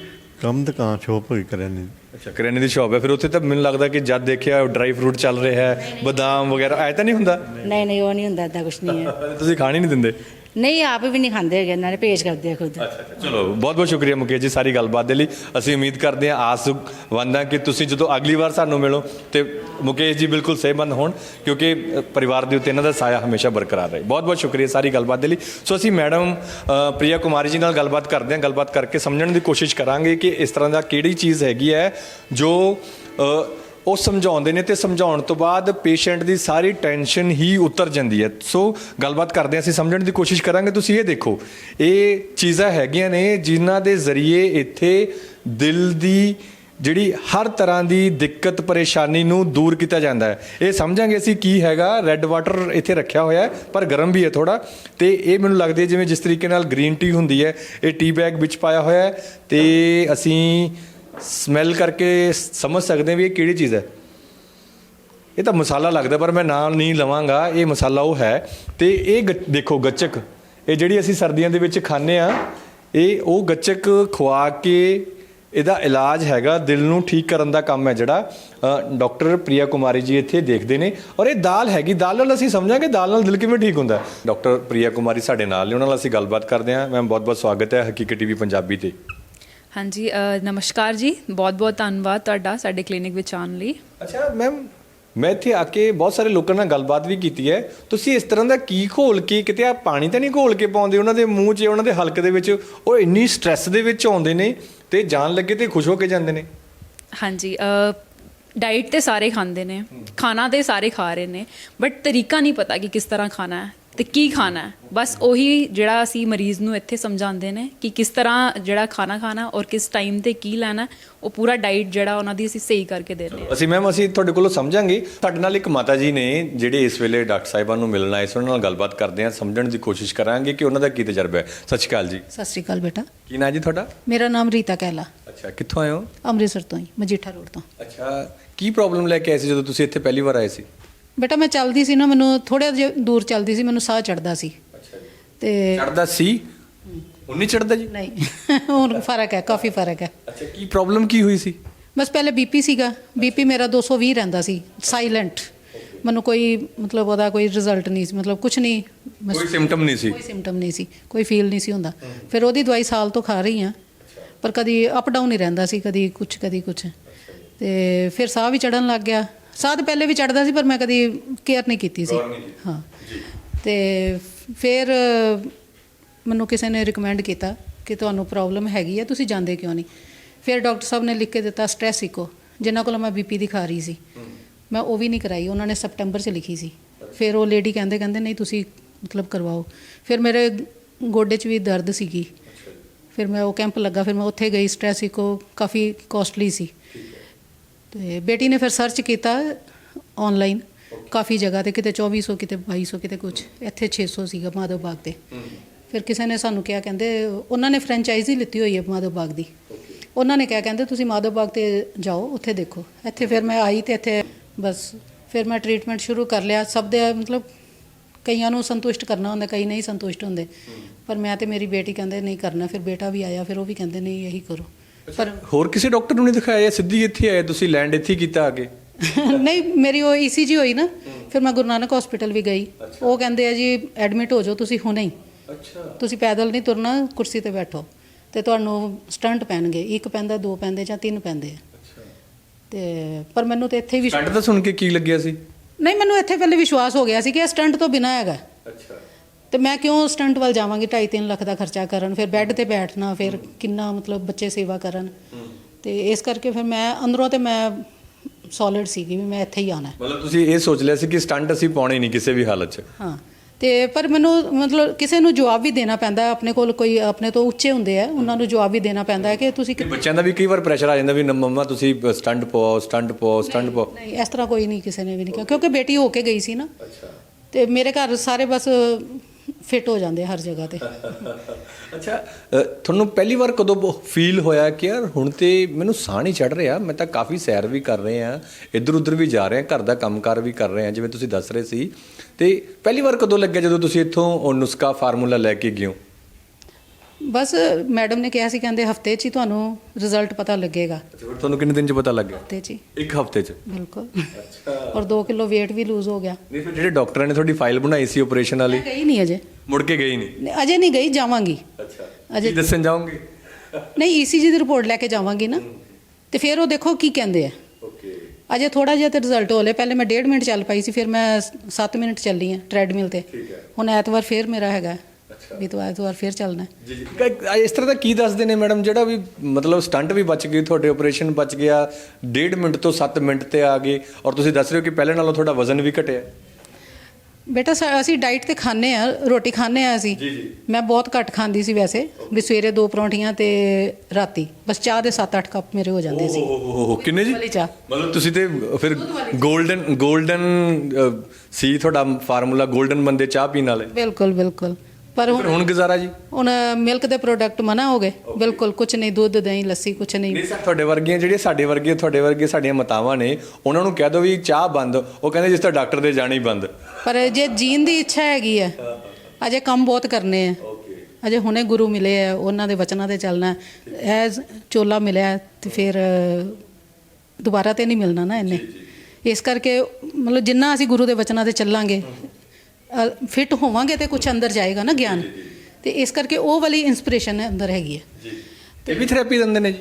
ਕੰਮ ਦੁਕਾਨ ਸ਼ੋਪ ਹੋਈ ਕਰਿਆ ਨਹੀਂ ਅੱਛਾ ਕਰਿਆਨੇ ਦੀ ਸ਼ਾਪ ਹੈ। ਫਿਰ ਉੱਥੇ ਤਾਂ ਮੈਨੂੰ ਲੱਗਦਾ ਕਿ ਜਦ ਦੇਖਿਆ ਡਰਾਈ ਫਰੂਟ ਚੱਲ ਰਿਹਾ ਹੈ ਬਦਾਮ ਵਗੈਰਾ ਐ ਤਾਂ ਨਹੀਂ ਹੁੰਦਾ? ਨਹੀਂ ਨਹੀਂ ਉਹ ਨਹੀਂ ਹੁੰਦਾ ਏਦਾਂ ਕੁਛ ਨਹੀਂ ਹੈ। ਤੁਸੀਂ ਖਾਣ ਹੀ ਨਹੀਂ ਦਿੰਦੇ? ਨਹੀਂ ਆਪ ਵੀ ਨਹੀਂ ਖਾਂਦੇ ਹੈਗੇ ਇਹਨਾਂ ਨੇ ਪੇਸ਼ ਕਰਦੇ ਆ ਖੁਦ। ਚਲੋ ਬਹੁਤ ਬਹੁਤ ਸ਼ੁਕਰੀਆ ਮੁਕੇਸ਼ ਜੀ ਸਾਰੀ ਗੱਲਬਾਤ ਦੇ ਲਈ। ਅਸੀਂ ਉਮੀਦ ਕਰਦੇ ਹਾਂ ਆਸ ਵੰਦਾਂ ਕਿ ਤੁਸੀਂ ਜਦੋਂ ਅਗਲੀ ਵਾਰ ਸਾਨੂੰ ਮਿਲੋ ਤੇ ਮੁਕੇਸ਼ ਜੀ ਬਿਲਕੁਲ ਸਿਹਤਮੰਦ ਹੋਣ ਕਿਉਂਕਿ ਪਰਿਵਾਰ ਦੇ ਉੱਤੇ ਇਹਨਾਂ ਦਾ ਸਾਇਆ ਹਮੇਸ਼ਾ ਬਰਕਰਾਰ ਰਹੇ। ਬਹੁਤ ਬਹੁਤ ਸ਼ੁਕਰੀਆ ਸਾਰੀ ਗੱਲਬਾਤ ਦੇ ਲਈ। ਸੋ ਅਸੀਂ ਮੈਡਮ ਅ, ਪ੍ਰਿਆ ਕੁਮਾਰੀ ਜੀ ਨਾਲ ਗੱਲਬਾਤ ਕਰਦੇ ਹਾਂ ਗੱਲਬਾਤ ਕਰਕੇ ਸਮਝਣ ਦੀ ਕੋਸ਼ਿਸ਼ ਕਰਾਂਗੇ ਕਿ ਇਸ ਤਰ੍ਹਾਂ ਦਾ ਕਿਹੜੀ ਚੀਜ਼ ਹੈਗੀ ਹੈ ਜੋ ਉਹ ਸਮਝਾਉਂਦੇ ਨੇ ਤੇ ਸਮਝਾਉਣ ਤੋਂ ਬਾਅਦ ਪੇਸ਼ੈਂਟ ਦੀ ਸਾਰੀ ਟੈਨਸ਼ਨ ਹੀ ਉਤਰ ਜਾਂਦੀ ਹੈ। ਸੋ ਗੱਲਬਾਤ ਕਰਦੇ ਹਾਂ, ਅਸੀਂ ਸਮਝਣ ਦੀ ਕੋਸ਼ਿਸ਼ ਕਰਾਂਗੇ। ਤੁਸੀਂ ਇਹ ਦੇਖੋ, ਇਹ ਚੀਜ਼ਾਂ ਹੈਗੀਆਂ ਨੇ ਜਿਨ੍ਹਾਂ ਦੇ ਜ਼ਰੀਏ ਇੱਥੇ ਦਿਲ ਦੀ ਜਿਹੜੀ ਹਰ ਤਰ੍ਹਾਂ ਦੀ ਦਿੱਕਤ, ਪਰੇਸ਼ਾਨੀ ਨੂੰ ਦੂਰ ਕੀਤਾ ਜਾਂਦਾ ਹੈ। ਇਹ ਸਮਝਾਂਗੇ ਅਸੀਂ ਕੀ ਹੈਗਾ ਰੈੱਡ ਵਾਟਰ ਇੱਥੇ ਰੱਖਿਆ ਹੋਇਆ ਪਰ ਗਰਮ ਵੀ ਹੈ ਥੋੜਾ ਤੇ ਇਹ ਮੈਨੂੰ ਲੱਗਦਾ ਜਿਵੇਂ ਜਿਸ ਤਰੀਕੇ ਨਾਲ ਗ੍ਰੀਨ ਟੀ ਹੁੰਦੀ ਹੈ, ਇਹ ਟੀ ਬੈਗ ਵਿੱਚ ਪਾਇਆ ਹੋਇਆ ਹੈ। ਤੇ ਅਸੀਂ ਸਮੈਲ ਕਰਕੇ ਸਮਝ ਸਕਦੇ ਵੀ ਇਹ ਕਿਹੜੀ ਚੀਜ਼ ਹੈ। ਇਹ ਤਾਂ ਮਸਾਲਾ ਲੱਗਦਾ ਪਰ ਮੈਂ ਨਾਮ ਨਹੀਂ ਲਵਾਂਗਾ ਇਹ ਮਸਾਲਾ ਉਹ ਹੈ। ਤੇ ਇਹ ਗ- ਦੇਖੋ ਗੱਚਕ ਇਹ ਜਿਹੜੀ ਅਸੀਂ ਸਰਦੀਆਂ ਦੇ ਵਿੱਚ ਖਾਂਦੇ ਆ ਇਹ ਉਹ ਗੱਚਕ ਖਵਾ ਕੇ ਇਹਦਾ ਇਲਾਜ ਹੈਗਾ ਦਿਲ ਨੂੰ ਠੀਕ ਕਰਨ ਦਾ ਕੰਮ ਹੈ ਜਿਹੜਾ ਅ, ਡਾਕਟਰ ਪ੍ਰਿਆ ਕੁਮਾਰੀ ਜੀ ਇੱਥੇ ਦੇਖਦੇ ਨੇ। ਔਰ ਇਹ ਦਾਲ ਹੈਗੀ ਦਾਲ ਨਾਲ ਅਸੀਂ ਸਮਝਾਂਗੇ ਦਾਲ ਨਾਲ ਦਿਲ ਕਿਵੇਂ ਠੀਕ ਹੁੰਦਾ। ਡਾਕਟਰ ਪ੍ਰਿਆ ਕੁਮਾਰੀ ਸਾਡੇ ਨਾਲ ਨੇ ਉਹਨਾਂ ਨਾਲ ਅਸੀਂ ਗੱਲਬਾਤ ਕਰਦੇ ਹਾਂ। ਮੈਮ ਬਹੁਤ ਬਹੁਤ ਸਵਾਗਤ ਹੈ ਹਕੀਕਤ ਟੀਵੀ ਪੰਜਾਬੀ ਤੇ। ਹਾਂਜੀ ਨਮਸਕਾਰ ਜੀ। ਬਹੁਤ ਬਹੁਤ ਧੰਨਵਾਦ ਤੁਹਾਡਾ ਸਾਡੇ ਕਲੀਨਿਕ ਵਿੱਚ ਆਉਣ ਲਈ। ਅੱਛਾ ਮੈਮ ਮੈਂ ਇੱਥੇ ਆ ਕੇ ਬਹੁਤ ਸਾਰੇ ਲੋਕਾਂ ਨਾਲ ਗੱਲਬਾਤ ਵੀ ਕੀਤੀ ਹੈ। ਤੁਸੀਂ ਇਸ ਤਰ੍ਹਾਂ ਦਾ ਕੀ ਘੋਲ ਕੇ ਕਿਤੇ ਆ ਪਾਣੀ ਤਾਂ ਨਹੀਂ ਘੋਲ ਕੇ ਪਾਉਂਦੇ? ਉਹਨਾਂ ਦੇ ਮੂੰਹ 'ਚ ਉਹਨਾਂ ਦੇ ਹਲਕ ਦੇ ਵਿੱਚ ਉਹ ਇੰਨੀ ਸਟ੍ਰੈਸ ਦੇ ਵਿੱਚ ਆਉਂਦੇ ਨੇ ਤੇ ਜਾਣ ਲੱਗੇ ਤੇ ਖੁਸ਼ ਹੋ ਕੇ ਜਾਂਦੇ ਨੇ। ਹਾਂਜੀ ਡਾਈਟ ਤੇ ਸਾਰੇ ਖਾਂਦੇ ਨੇ। ਖਾਣਾ ਤੇ ਸਾਰੇ ਖਾ ਰਹੇ ਨੇ। ਬਟ ਤਰੀਕਾ ਨਹੀਂ ਪਤਾ ਕਿ ਕਿਸ ਤਰ੍ਹਾਂ ਖਾਣਾ ਹੈ। ਤੇ ਕੀ ਖਾਣਾ ਹੈ? ਬਸ ਉਹੀ ਜਿਹੜਾ ਅਸੀਂ ਮਰੀਜ਼ ਨੂੰ ਇੱਥੇ ਸਮਝਾਉਂਦੇ ਨੇ ਕਿ ਕਿਸ ਤਰ੍ਹਾਂ ਜਿਹੜਾ ਖਾਣਾ ਖਾਣਾ ਔਰ ਕਿਸ ਟਾਈਮ ਤੇ ਕੀ ਲੈਣਾ ਉਹ ਪੂਰਾ ਡਾਈਟ ਜਿਹੜਾ ਉਹਨਾਂ ਦੀ ਅਸੀਂ ਸਹੀ ਕਰਕੇ ਦੇ ਰਹੇ ਹਾਂ। ਅਸੀਂ ਮੈਮ ਅਸੀਂ ਤੁਹਾਡੇ ਕੋਲੋਂ ਸਮਝਾਂਗੇ। ਤੁਹਾਡੇ ਨਾਲ ਇੱਕ ਮਾਤਾ ਜੀ ਨੇ ਜਿਹੜੇ ਇਸ ਵੇਲੇ ਡਾਕਟਰ ਸਾਹਿਬਾਨ ਨੂੰ ਮਿਲਣ ਆਏ ਸੀ ਉਹਨਾਂ ਨਾਲ ਗੱਲਬਾਤ ਕਰਦੇ ਹਾਂ ਸਮਝਣ ਦੀ ਕੋਸ਼ਿਸ਼ ਕਰਾਂਗੇ ਕਿ ਉਹਨਾਂ ਦਾ ਕੀ ਤਜਰਬਾ ਹੈ। ਸਤਿ ਸ਼੍ਰੀ ਅਕਾਲ ਜੀ। ਸਤਿ ਸ਼੍ਰੀ ਅਕਾਲ ਬੇਟਾ। ਕੀ ਨਾਂ ਜੀ ਤੁਹਾਡਾ? ਮੇਰਾ ਨਾਮ ਰੀਤਾ ਕਹਿਲਾ ਅੱਛਾ ਕਿੱਥੋਂ ਆਏ ਹੋ? ਅੰਮ੍ਰਿਤਸਰ ਤੋਂ ਹੀ ਮਜੀਠਾ ਰੋਡ ਤੋਂ। ਅੱਛਾ ਕੀ ਪ੍ਰੋਬਲਮ ਲੈ ਕੇ ਆਏ ਸੀ ਜਦੋਂ ਤੁਸੀਂ ਇੱਥੇ ਪਹਿਲੀ ਵਾਰ ਆਏ ਸੀ? ਬੇਟਾ ਮੈਂ ਚੱਲਦੀ ਸੀ ਨਾ ਮੈਨੂੰ ਥੋੜਾ ਜਿਹਾ ਦੂਰ ਚੱਲਦੀ ਸੀ ਮੈਨੂੰ ਸਾਹ ਚੜਦਾ ਸੀ। ਅੱਛਾ ਜੀ। ਤੇ ਚੜਦਾ ਸੀ? ਹੁਣ ਨਹੀਂ ਚੜਦਾ ਜੀ? ਨਹੀਂ ਹੁਣ ਫ਼ਰਕ ਹੈ ਕਾਫੀ ਫ਼ਰਕ ਹੈ। ਅੱਛਾ ਕੀ ਪ੍ਰੋਬਲਮ ਕੀ ਹੋਈ ਸੀ? ਬਸ ਪਹਿਲੇ ਬੀਪੀ ਸੀਗਾ ਬੀਪੀ ਮੇਰਾ 220 ਰਹਿੰਦਾ ਸੀ ਸਾਇਲੈਂਟ ਮੈਨੂੰ ਕੋਈ ਮਤਲਬ ਉਹਦਾ ਕੋਈ ਰਿਜ਼ਲਟ ਨਹੀਂ ਸੀ ਮਤਲਬ ਕੁਝ ਨਹੀਂ ਕੋਈ ਸਿੰਪਟਮ ਨਹੀਂ ਸੀ? ਕੋਈ ਸਿੰਪਟਮ ਨਹੀਂ ਸੀ ਕੋਈ ਫੀਲ ਨਹੀਂ ਸੀ ਹੁੰਦਾ। ਫਿਰ ਉਹਦੀ ਦਵਾਈ ਸਾਲ ਤੋਂ ਖਾ ਰਹੀ ਆ ਪਰ ਕਦੀ ਅਪ ਡਾਊਨ ਹੀ ਰਹਿੰਦਾ ਸੀ ਕਦੀ ਕੁਝ ਕਦੀ ਕੁਝ ਤੇ ਫਿਰ ਸਾਹ ਵੀ ਚੜਨ ਲੱਗ ਗਿਆ। ਸਾਹ ਤਾਂ ਪਹਿਲੇ ਵੀ ਚੜਦਾ ਸੀ ਪਰ ਮੈਂ ਕਦੀ ਕੇਅਰ ਨਹੀਂ ਕੀਤੀ ਸੀ। ਹਾਂ। ਤੇ ਫਿਰ ਮੈਨੂੰ ਕਿਸੇ ਨੇ ਰეკਮੈਂਡ ਕੀਤਾ ਕਿ ਤੁਹਾਨੂੰ ਪ੍ਰੋਬਲਮ ਹੈਗੀ ਆ ਤੁਸੀਂ ਜਾਂਦੇ ਕਿਉਂ ਨਹੀਂ? ਫਿਰ ਡਾਕਟਰ ਸਾਹਿਬ ਨੇ ਲਿਖ ਕੇ ਦਿੱਤਾ ਸਟ੍ਰੈਸ ਇਕੋ ਜਿਨ੍ਹਾਂ ਕੋਲ ਮੈਂ ਬੀਪੀ ਦੀ ਖਾ ਰਹੀ ਸੀ। ਮੈਂ ਉਹ ਵੀ ਨਹੀਂ ਕਰਾਈ ਉਹਨਾਂ ਨੇ ਸਪਟੈਂਬਰ 'ਚ ਲਿਖੀ ਸੀ। ਫਿਰ ਉਹ ਲੇਡੀ ਕਹਿੰਦੇ ਕਹਿੰਦੇ ਨਹੀਂ ਤੁਸੀਂ ਮਤਲਬ ਕਰਵਾਓ। ਫਿਰ ਮੇਰੇ ਗੋਡੇ 'ਚ ਵੀ ਦਰਦ ਸੀਗੀ। ਫਿਰ ਮੈਂ ਉਹ ਕੈਂਪ ਲੱਗਾ ਫਿਰ ਮੈਂ ਉੱਥੇ ਗਈ ਸਟ੍ਰੈਸ ਇਕੋ ਕਾਫੀ ਕਾਸਟਲੀ ਸੀ। ਤੇ ਬੇਟੀ ਨੇ ਫਿਰ ਸਰਚ ਕੀਤਾ ਆਨਲਾਈਨ ਕਾਫੀ ਜਗ੍ਹਾ ਤੇ ਕਿਤੇ 2400 ਕਿਤੇ 2200 ਕਿਤੇ ਕੁਝ ਇੱਥੇ 600 ਸੀਗਾ ਮਾਧਵ ਬਾਗ ਤੇ। ਫਿਰ ਕਿਸੇ ਨੇ ਸਾਨੂੰ ਕਿਹਾ ਕਹਿੰਦੇ ਉਹਨਾਂ ਨੇ ਫਰੈਂਚਾਈਜ਼ੀ ਲਿੱਤੀ ਹੋਈ ਹੈ ਮਾਧਵ ਬਾਗ ਦੀ। ਉਹਨਾਂ ਨੇ ਕਿਹਾ ਕਹਿੰਦੇ ਤੁਸੀਂ ਮਾਧਵ ਬਾਗ ਤੇ ਜਾਓ ਉੱਥੇ ਦੇਖੋ। ਇੱਥੇ ਫਿਰ ਮੈਂ ਆਈ ਤੇ ਇੱਥੇ ਬਸ ਫਿਰ ਮੈਂ ਟ੍ਰੀਟਮੈਂਟ ਸ਼ੁਰੂ ਕਰ ਲਿਆ। ਸਭ ਦੇ ਮਤਲਬ ਕਈਆਂ ਨੂੰ ਸੰਤੁਸ਼ਟ ਕਰਨਾ ਹੁੰਦਾ ਕਈ ਨਹੀਂ ਸੰਤੁਸ਼ਟ ਹੁੰਦੇ। ਪਰ ਮੈਂ ਤੇ ਮੇਰੀ ਬੇਟੀ ਕਹਿੰਦੇ ਨਹੀਂ ਕਰਨਾ। ਫਿਰ ਬੇਟਾ ਵੀ ਆਇਆ ਫਿਰ ਉਹ ਵੀ ਕਹਿੰਦੇ ਨਹੀਂ ਇਹੀ ਕਰੋ। ਪਰ ਹੋਰ ਕਿਸੇ ਡਾਕਟਰ ਨੂੰ ਨਹੀਂ ਦਿਖਾਇਆ? ਸਿੱਧੀ ਇੱਥੇ ਆਏ ਤੁਸੀਂ ਲੈਂਡ ਇੱਥੇ ਕੀਤਾ ਆ ਕੇ ਨਹੀਂ ਮੇਰੀ ਉਹ ਈਸੀਜੀ ਹੋਈ ਨਾ ਫਿਰ ਮੈਂ ਗੁਰੂ ਨਾਨਕ ਹਸਪੀਟਲ ਵੀ ਗਈ। ਉਹ ਕਹਿੰਦੇ ਆ ਜੀ ਐਡਮਿਟ ਹੋ ਜਾਓ ਤੁਸੀਂ ਹੁਣੇ ਹੀ। ਅੱਛਾ। ਤੁਸੀਂ ਪੈਦਲ ਨਹੀਂ ਤੁਰਨਾ ਕੁਰਸੀ ਤੇ ਬੈਠੋ। ਤੇ ਤੁਹਾਨੂੰ ਸਟੰਟ ਪੈਣਗੇ। ਇੱਕ ਪੈਂਦਾ ਦੋ ਪੈਂਦੇ ਜਾਂ ਤਿੰਨ ਪੈਂਦੇ ਆ। ਤੇ ਪਰ ਮੈਨੂੰ ਤੇ ਇੱਥੇ ਹੀ ਵਿਸ਼ ਕੱਟ ਤਾਂ ਸੁਣ ਕੇ ਕੀ ਲੱਗਿਆ ਸੀ? ਨਹੀਂ ਮੈਨੂੰ ਇੱਥੇ ਪਹਿਲੇ ਵਿਸ਼ਵਾਸ ਹੋ ਗਿਆ ਸੀ ਕਿ ਇਹ ਸਟੰਟ ਤੋਂ ਬਿਨਾ ਹੈਗਾ। ਅੱਛਾ। ਤੇ ਮੈਂ ਕਿਉਂ ਸਟੰਟ ਵੱਲ ਜਾਵਾਂਗੀ? 2.5 ਲੱਖ ਦਾ ਖਰਚਾ ਕਰਨ ਫਿਰ ਬੈੱਡ ਤੇ ਬੈਠਣਾ ਫਿਰ ਕਿੰਨਾ ਮਤਲਬ ਬੱਚੇ ਸੇਵਾ ਕਰਨ। ਤੇ ਇਸ ਕਰਕੇ ਫਿਰ ਮੈਂ ਅੰਦਰੋਂ ਤੇ ਮੈਂ ਸੋਲਿਡ ਸੀਗੀ ਵੀ ਮੈਂ ਇੱਥੇ ਹੀ ਆਣਾ ਮਤਲਬ ਤੁਸੀਂ ਇਹ ਸੋਚ ਲਿਆ ਸੀ ਕਿ ਸਟੰਟ ਅਸੀਂ ਪਾਉਣੇ ਨਹੀਂ ਕਿਸੇ ਵੀ ਹਾਲਤ 'ਚ। ਹਾਂ ਤੇ ਪਰ ਮੈਨੂੰ ਮਤਲਬ ਕਿਸੇ ਨੂੰ ਜਵਾਬ ਵੀ ਦੇਣਾ ਪੈਂਦਾ ਆਪਣੇ ਕੋਲ ਕੋਈ ਆਪਣੇ ਤੋਂ ਉੱਚੇ ਹੁੰਦੇ ਆ ਉਹਨਾਂ ਨੂੰ ਜਵਾਬ ਵੀ ਦੇਣਾ ਪੈਂਦਾ ਹੈ ਕਿ ਤੁਸੀਂ ਕਿ- ਬੱਚਿਆਂ ਦਾ ਵੀ ਕਈ ਵਾਰ ਪ੍ਰੈਸ਼ਰ ਆ ਜਾਂਦਾ ਵੀ ਨ- ਮੰਮਾ ਤੁਸੀਂ ਸਟੰਟ ਪਾਓ ਸਟੰਟ ਪਾਓ ਸਟੰਟ ਪਾਓ ਨਹੀਂ ਇਸ ਤਰ੍ਹਾਂ ਕੋਈ ਨਹੀਂ ਕਿਸੇ ਨੇ ਵੀ ਨਹੀਂ ਕਿਹਾ। ਕਿਉਂਕਿ ਬੇਟੀ ਹੋ ਕੇ ਗਈ ਸੀ ਨਾ। ਤੇ ਮੇਰੇ ਘਰ ਸਾਰੇ ਬਸ ਫਿੱਟ ਹੋ ਜਾਂਦੇ ਹਰ ਜਗ੍ਹਾ ਤੇ। ਅੱਛਾ ਤੁਹਾਨੂੰ ਪਹਿਲੀ ਵਾਰ ਕਦੋਂ ਫੀਲ ਹੋਇਆ ਕਿ ਯਾਰ ਹੁਣ ਤੇ ਮੈਨੂੰ ਸਾਹ ਨਹੀਂ ਚੜ ਰਿਹਾ, ਮੈਂ ਤਾਂ ਕਾਫੀ ਸੈਰ ਵੀ ਕਰ ਰਹੇ ਆ ਇੱਧਰ ਉੱਧਰ ਵੀ ਜਾ ਰਹੇ ਆ ਘਰ ਦਾ ਕੰਮਕਾਰ ਵੀ ਕਰ ਰਹੇ ਆ ਜਿਵੇਂ ਤੁਸੀਂ ਦੱਸ ਰਹੇ ਸੀ। ਤੇ ਪਹਿਲੀ ਵਾਰ ਕਦੋਂ ਲੱਗਿਆ ਜਦੋਂ ਤੁਸੀਂ ਇੱਥੋਂ ਉਹ ਨੁਸਖਾ ਫਾਰਮੂਲਾ ਲੈ ਕੇ ਗਏ ਹੋ? ਬਸ ਮੈਡਮ ਨੇ ਕਿਹਾ ਸੀ ਕਹਿੰਦੇ ਹਫ਼ਤੇ 'ਚ ਹੀ ਤੁਹਾਨੂੰ ਰਿਜ਼ਲਟ ਪਤਾ ਲੱਗੇਗਾ। ਅੱਛਾ ਫਿਰ ਤੁਹਾਨੂੰ ਕਿੰਨੇ ਦਿਨ ਚ ਪਤਾ ਲੱਗਿਆ? ਹਫ਼ਤੇ 'ਚ ਹੀ। ਇੱਕ ਹਫ਼ਤੇ ਚ? ਬਿਲਕੁਲ। ਔਰ 2 ਕਿਲੋ weight ਵੀ ਲੂਜ਼ ਹੋ ਗਿਆ। ਨਹੀਂ ਫਿਰ ਜਿਹੜੇ ਡਾਕਟਰਾਂ ਨੇ ਤੁਹਾਡੀ ਫਾਈਲ ਬਣਾਈ ਸੀ ਆਪਰੇਸ਼ਨ ਵਾਲੀ? ਮੈਂ ਗਈ ਨਹੀਂ ਅਜੇ। ਮੁੜ ਕੇ ਗਈ ਨਹੀਂ? ਨਹੀਂ, ਅਜੇ ਨਹੀਂ ਗਈ ਜਾਵਾਂਗੀ। ਅੱਛਾ। ਅਜੇ ਕੀ ਦੱਸਣ ਜਾਓਗੇ? ਨਹੀਂ ਈਸੀਜੀ ਦੀ ਰਿਪੋਰਟ ਲੈ ਕੇ ਜਾਵਾਂਗੀ ਨਾ। ਤੇ ਫਿਰ ਉਹ ਦੇਖੋ ਕੀ ਕਹਿੰਦੇ ਆ। ਓਕੇ। ਅਜੇ ਥੋੜਾ ਜਿਹਾ ਤੇ ਰਿਜ਼ਲਟ ਹੋ ਲਿਆ ਪਹਿਲੇ ਮੈਂ 1.5 ਮਿੰਟ ਚੱਲ ਪਾਈ ਸੀ ਫਿਰ ਮੈਂ 7 ਮਿੰਟ ਚੱਲੀ ਆ ਟ੍ਰੈਡਮਿਲ ਤੇ। ਠੀਕ ਹੈ। ਹੁਣ ਐਤਵਾਰ ਫਿਰ ਮੇਰਾ ਹੈਗਾ। ਵੀ ਤੂੰ ਅੱਜ ਤੋਂ ਵਾਰ ਫੇਰ ਚੱਲਣਾ। ਜੀ ਜੀ। ਇਸ ਤਰ੍ਹਾਂ ਦਾ ਕੀ ਦੱਸਦੇ ਨੇ ਮੈਡਮ? ਜਿਹੜਾ ਵੀ ਮਤਲਬ ਸਟੰਟ ਵੀ ਬਚ ਗਈ ਤੁਹਾਡੇ ਆਪਰੇਸ਼ਨ ਬਚ ਗਿਆ 1.5 ਮਿੰਟ ਤੋਂ 7 ਮਿੰਟ ਤੇ ਆ ਗਏ ਔਰ ਤੁਸੀਂ ਦੱਸ ਰਹੇ ਹੋ ਕਿ ਪਹਿਲੇ ਨਾਲੋਂ ਤੁਹਾਡਾ ਵਜ਼ਨ ਵੀ ਘਟਿਆ। ਬੇਟਾ ਅਸੀਂ ਡਾਈਟ ਤੇ ਖਾਂਦੇ ਆ ਰੋਟੀ ਖਾਂਦੇ ਆ ਅਸੀਂ। ਜੀ, ਜੀ। ਮੈਂ ਬਹੁਤ ਘੱਟ ਖਾਂਦੀ ਸੀ ਵੈਸੇ ਵੀ ਸਵੇਰੇ ਦੋ ਪਰੌਂਠੀਆਂ ਤੇ ਰਾਤੀ। ਬਸ ਚਾਹ ਦੇ 7-8 ਕੱਪ ਮੇਰੇ ਹੋ ਜਾਂਦੇ ਸੀ। ਓਹ ਕਿੰਨੇ ਜੀ? ਮਤਲਬ ਤੁਸੀਂ ਤੇ ਫਿਰ 골ਡਨ 골ਡਨ ਸੀ ਤੁਹਾਡਾ ਫਾਰਮੂਲਾ 골ਡਨ ਬੰਦੇ ਚਾਹ ਪੀਣ ਵਾਲੇ। ਬਿਲਕੁਲ ਬਿਲਕੁਲ। ਪਰ ਫਿਰ ਹੁਣ ਹੁਣ ਗੁਜ਼ਾਰਾ ਜੀ? ਹੁਣ ਮਿਲਕ ਦੇ ਪ੍ਰੋਡਕਟ ਮਨਾ ਹੋ ਗਏ। ਬਿਲਕੁਲ ਕੁਝ ਨਹੀਂ ਦੁੱਧ ਦਹੀਂ ਲੱਸੀ ਕੁਝ ਨਹੀਂ। ਨਹੀਂ ਸਰ ਤੁਹਾਡੇ ਵਰਗੀਆਂ ਜਿਹੜੀਆਂ ਸਾਡੇ ਵਰਗੀਆਂ ਤੁਹਾਡੇ ਵਰਗੇ ਸਾਡੀਆਂ ਮਾਤਾਵਾਂ ਨੇ ਉਹਨਾਂ ਨੂੰ ਕਹਿ ਦਿਓ ਵੀ ਚਾਹ ਬੰਦ ਉਹ ਕਹਿੰਦੇ ਜਿਸ ਤਾਂ ਡਾਕਟਰ ਦੇ ਜਾਣੀ ਬੰਦ। ਪਰ ਜੇ ਜੀਣ ਦੀ ਇੱਛਾ ਹੈਗੀ ਹੈ ਅਜੇ ਕੰਮ ਬਹੁਤ ਕਰਨੇ ਆ ਅਜੇ ਹੁਣੇ ਗੁਰੂ ਮਿਲੇ ਆ ਉਹਨਾਂ ਦੇ ਵਚਨਾਂ ਤੇ ਚੱਲਣਾ ਐ ਚੋਲਾ ਮਿਲਿਆ ਤੇ ਫਿਰ ਦੁਬਾਰਾ ਤੇ ਨਹੀਂ ਮਿਲਣਾ ਨਾ ਇਹਨੇ। ਇਸ ਕਰਕੇ ਮਤਲਬ ਜਿੰਨਾ ਅਸੀਂ ਗੁਰੂ ਦੇ ਵਚਨਾਂ ਤੇ ਚੱਲਾਂਗੇ ਫਿੱਟ ਹੋਵਾਂਗੇ ਤੇ ਕੁਝ ਅੰਦਰ ਜਾਏਗਾ ਨਾ ਗਿਆਨ। ਤੇ ਇਸ ਕਰਕੇ ਉਹ ਵਾਲੀ ਇਨਸਪੀਰੇਸ਼ਨ ਅੰਦਰ ਹੈਗੀ ਹੈ। ਇਹ ਵੀ ਥੈਰੇਪੀ ਦਿੰਦੇ ਨੇ ਜੀ?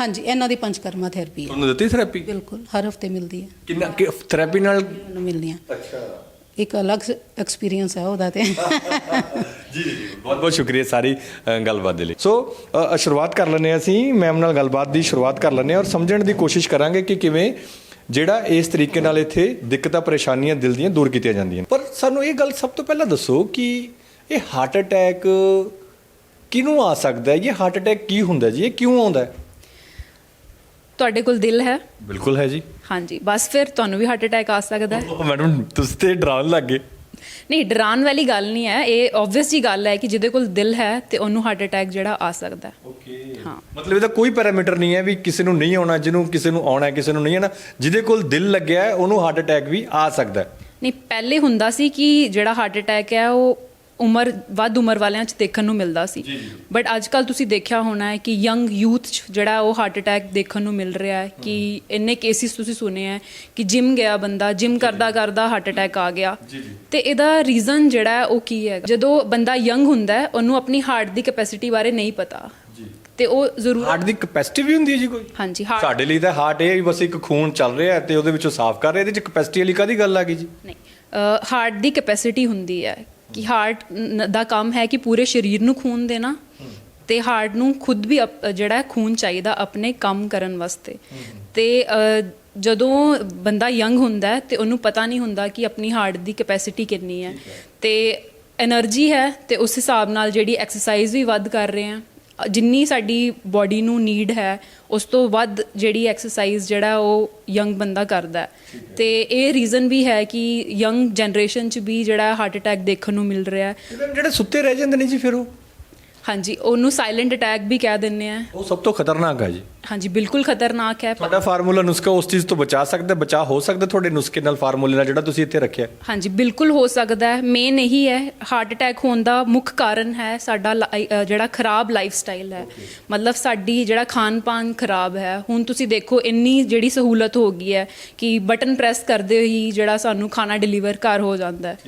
ਹਾਂਜੀ ਇਹਨਾਂ ਦੀ ਪੰਚਕਰਮਾ ਥੈਰੇਪੀ ਹੈ। ਤੁਹਾਨੂੰ ਦਿੱਤੀ ਥੈਰੇਪੀ ਬਿਲਕੁਲ ਹਰ ਹਫ਼ਤੇ ਮਿਲਦੀ ਹੈ। ਕਿੰਨਾ ਥੈਰੇਪੀ ਨਾਲ ਮੈਨੂੰ ਮਿਲਦੀਆਂ। ਅੱਛਾ। ਇੱਕ ਅਲੱਗ ਐਕਸਪੀਰੀਅੰਸ ਹੈ ਉਹਦਾ ਤੇ। ਜੀ ਜੀ ਜੀ ਬਹੁਤ ਬਹੁਤ ਸ਼ੁਕਰੀਆ ਸਾਰੀ ਅ, ਗੱਲਬਾਤ ਦੇ ਲਈ। ਸੋ ਅ, ਸ਼ੁਰੂਆਤ ਕਰ ਲੈਂਦੇ ਹਾਂ ਅਸੀਂ ਮੈਮ ਨਾਲ ਗੱਲਬਾਤ ਦੀ ਸ਼ੁਰੂਆਤ ਕਰ ਲੈਂਦੇ ਹਾਂ ਔਰ ਸਮਝਣ ਦੀ ਕੋਸ਼ਿਸ਼ ਕਰਾਂਗੇ ਕਿ ਕਿਵੇਂ ਜਿਹੜਾ ਇਸ ਤਰੀਕੇ ਨਾਲ ਇੱਥੇ ਦਿੱਕਤਾਂ ਪਰੇਸ਼ਾਨੀਆਂ ਦਿਲ ਦੀਆਂ ਦੂਰ ਕੀਤੀਆਂ ਜਾਂਦੀਆਂ ਪਰ ਸਾਨੂੰ ਇਹ ਗੱਲ ਸਭ ਤੋਂ ਪਹਿਲਾਂ ਦੱਸੋ ਕਿ ਇਹ ਹਾਰਟ ਅਟੈਕ ਕਿਹਨੂੰ ਆ ਸਕਦਾ ਹੈ? ਇਹ ਹਾਰਟ ਅਟੈਕ ਕੀ ਹੁੰਦਾ ਜੀ? ਇਹ ਕਿਉਂ ਆਉਂਦਾ ਹੈ? ਤੁਹਾਡੇ ਕੋਲ ਦਿਲ ਹੈ? ਬਿਲਕੁਲ ਹੈ ਜੀ। ਹਾਂਜੀ ਬਸ ਫਿਰ ਤੁਹਾਨੂੰ ਵੀ ਹਾਰਟ ਅਟੈਕ ਆ ਸਕਦਾ ਹੈ। ਮੈਡਮ ਤੁਸੀਂ ਤੇ ਡਰਾਉਣ ਲੱਗ ਗਏ। ਨਹੀਂ ਡਰਾਉਣ ਵਾਲੀ ਗੱਲ ਨਹੀਂ ਹੈ। ਇਹ ਆਬਵੀਅਸ ਜੀ ਗੱਲ ਹੈ ਕਿ ਜਿਹਦੇ ਕੋਲ ਦਿਲ ਹੈ ਤੇ ਉਹਨੂੰ ਹਾਰਟ ਅਟੈਕ ਜਿਹੜਾ ਆ ਸਕਦਾ ਹੈ। ਓਕੇ ਹਾਂ। ਮਤਲਬ ਇਹਦਾ ਕੋਈ ਪੈਰਾਮੀਟਰ ਨਹੀਂ ਹੈ ਵੀ ਕਿਸੇ ਨੂੰ ਨਹੀਂ ਆਉਣਾ ਜਿਹਨੂੰ ਕਿਸੇ ਨੂੰ ਆਉਣਾ ਹੈ ਕਿਸੇ ਨੂੰ ਨਹੀਂ ਆਉਣਾ। ਜਿਹਦੇ ਕੋਲ ਦਿਲ ਲੱਗਿਆ ਹੈ ਉਹਨੂੰ ਹਾਰਟ ਅਟੈਕ ਵੀ ਆ ਸਕਦਾ ਹੈ। ਨਹੀਂ ਪਹਿਲੇ ਹੁੰਦਾ ਸੀ ਕਿ ਜਿਹੜਾ ਹਾਰਟ ਅਟੈਕ ਹੈ ਉਹ ਉਮਰ ਵੱਧ ਉਮਰ ਵਾਲਿਆਂ 'ਚ ਦੇਖਣ ਨੂੰ ਮਿਲਦਾ ਸੀ। ਬਟ ਅੱਜ ਕੱਲ ਤੁਸੀਂ ਦੇਖਿਆ ਹੋਣਾ ਹੈ ਕਿ ਯੰਗ ਯੂਥ 'ਚ ਜਿਹੜਾ ਉਹ ਹਾਰਟ ਅਟੈਕ ਦੇਖਣ ਨੂੰ ਮਿਲ ਰਿਹਾ ਹੈ ਕਿ ਇੰਨੇ ਕੇਸਿਸ ਤੁਸੀਂ ਸੁਣੇ ਹੈ ਕਿ ਜਿਮ ਗਿਆ ਬੰਦਾ ਜਿਮ ਕਰਦਾ ਕਰਦਾ ਹਾਰਟ ਅਟੈਕ ਆ ਗਿਆ। ਤੇ ਇਹਦਾ ਰੀਜ਼ਨ ਜਿਹੜਾ ਹੈ ਉਹ ਕੀ ਹੈ? ਜਦੋਂ ਬੰਦਾ ਯੰਗ ਹੁੰਦਾ ਹੈ ਉਹਨੂੰ ਆਪਣੀ ਹਾਰਟ ਦੀ ਕੈਪੈਸਿਟੀ ਬਾਰੇ ਨਹੀਂ ਪਤਾ। ਤੇ ਉਹ ਜ਼ਰੂਰ ਹਾਰਟ ਦੀ ਕੈਪੈਸਿਟੀ ਵੀ ਹੁੰਦੀ ਹੈ ਜੀ ਕੋਈ? ਹਾਂਜੀ ਹਾਰਟ ਸਾਡੇ ਲਈ ਤਾਂ ਹਾਰਟ ਇਹ ਬਸ ਇੱਕ ਖੂਨ ਚੱਲ ਰਿਹਾ ਹੈ ਤੇ ਉਹਦੇ ਵਿੱਚੋਂ ਸਾਫ਼ ਕਰ ਰਿਹਾ ਇਹਦੇ ਚ ਕੈਪੈਸਿਟੀ ਵਾਲੀ ਕਾਦੀ ਗੱਲ ਆ ਗਈ ਜੀ? ਨਹੀਂ ਹਾਰਟ ਦੀ ਕੈਪੈਸਿਟੀ ਹੁੰਦੀ ਹੈ ਕਿ ਹਾਰਟ ਦਾ ਕੰਮ ਹੈ ਕਿ ਪੂਰੇ ਸਰੀਰ ਨੂੰ ਖੂਨ ਦੇਣਾ ਤੇ ਹਾਰਟ ਨੂੰ ਖੁਦ ਵੀ ਜਿਹੜਾ ਖੂਨ ਚਾਹੀਦਾ ਆਪਣੇ ਕੰਮ ਕਰਨ ਵਾਸਤੇ। ਤੇ ਜਦੋਂ ਬੰਦਾ ਯੰਗ ਹੁੰਦਾ ਤੇ ਉਹਨੂੰ ਪਤਾ ਨਹੀਂ ਹੁੰਦਾ ਕਿ ਆਪਣੀ ਹਾਰਟ ਦੀ ਕੈਪੈਸਿਟੀ ਕਿੰਨੀ ਹੈ। ਤੇ એનર્ਜੀ ਹੈ ਤੇ ਉਸ ਹਿਸਾਬ ਨਾਲ ਜਿਹੜੀ ਐਕਸਰਸਾਈਜ਼ ਵੀ ਵੱਧ ਕਰ ਰਹੇ ਆ ਜਿੰਨੀ ਸਾਡੀ ਬਾਡੀ ਨੂੰ ਨੀਡ ਹੈ ਉਸ ਤੋਂ ਵੱਧ ਜਿਹੜੀ ਐਕਸਰਸਾਈਜ਼ ਜਿਹੜਾ ਉਹ ਯੰਗ ਬੰਦਾ ਕਰਦਾ ਤੇ ਇਹ ਰੀਜ਼ਨ ਵੀ ਹੈ ਕਿ ਯੰਗ ਜਨਰੇਸ਼ਨ 'ਚ ਵੀ ਜਿਹੜਾ ਹਾਰਟ ਅਟੈਕ ਦੇਖਣ ਨੂੰ ਮਿਲ ਰਿਹਾ ਹੈ। ਜਿਹੜੇ ਸੁੱਤੇ ਰਹਿ ਜਾਂਦੇ ਨੇ ਜੀ ਫਿਰ ਉਹ। ਹਾਂਜੀ ਉਹਨੂੰ ਸਾਇਲੈਂਟ ਅਟੈਕ ਵੀ ਕਹਿ ਦਿੰਦੇ ਆ। ਉਹ ਸਭ ਤੋਂ ਖਤਰਨਾਕ ਹੈ ਜੀ। ਹਾਂਜੀ ਬਿਲਕੁਲ ਖਤਰਨਾਕ ਹੈ। ਤੁਹਾਡਾ ਫਾਰਮੂਲਾ ਨੁਸਖਾ ਉਸ ਚੀਜ਼ ਤੋਂ ਬਚਾ ਸਕਦਾ ਬਚਾ ਹੋ ਸਕਦਾ ਤੁਹਾਡੇ ਨੁਸਖੇ ਨਾਲ ਫਾਰਮੂਲੇ ਨਾਲ ਜਿਹੜਾ ਤੁਸੀਂ ਇੱਥੇ ਰੱਖਿਆ। ਹਾਂਜੀ ਬਿਲਕੁਲ ਹੋ ਸਕਦਾ ਹੈ। ਮੇਨ ਇਹੀ ਹੈ ਹਾਰਟ ਅਟੈਕ ਹੋਣ ਦਾ ਮੁੱਖ ਕਾਰਨ ਹੈ ਸਾਡਾ ਲਾਈ- ਅ, ਜਿਹੜਾ ਖਰਾਬ ਲਾਈਫ ਸਟਾਈਲ ਹੈ ਮਤਲਬ ਸਾਡੀ ਜਿਹੜਾ ਖਾਣ ਪਾਨ ਖਰਾਬ ਹੈ। ਹੁਣ ਤੁਸੀਂ ਦੇਖੋ ਇੰਨੀ ਜਿਹੜੀ ਸਹੂਲਤ ਹੋ ਗਈ ਹੈ ਕਿ ਬਟਨ ਪ੍ਰੈਸ ਕਰਦੇ ਹੀ ਜਿਹੜਾ ਸਾਨੂੰ ਖਾਣਾ ਡਿਲੀਵਰ ਘਰ ਹੋ ਜਾਂਦਾ ਹੈ।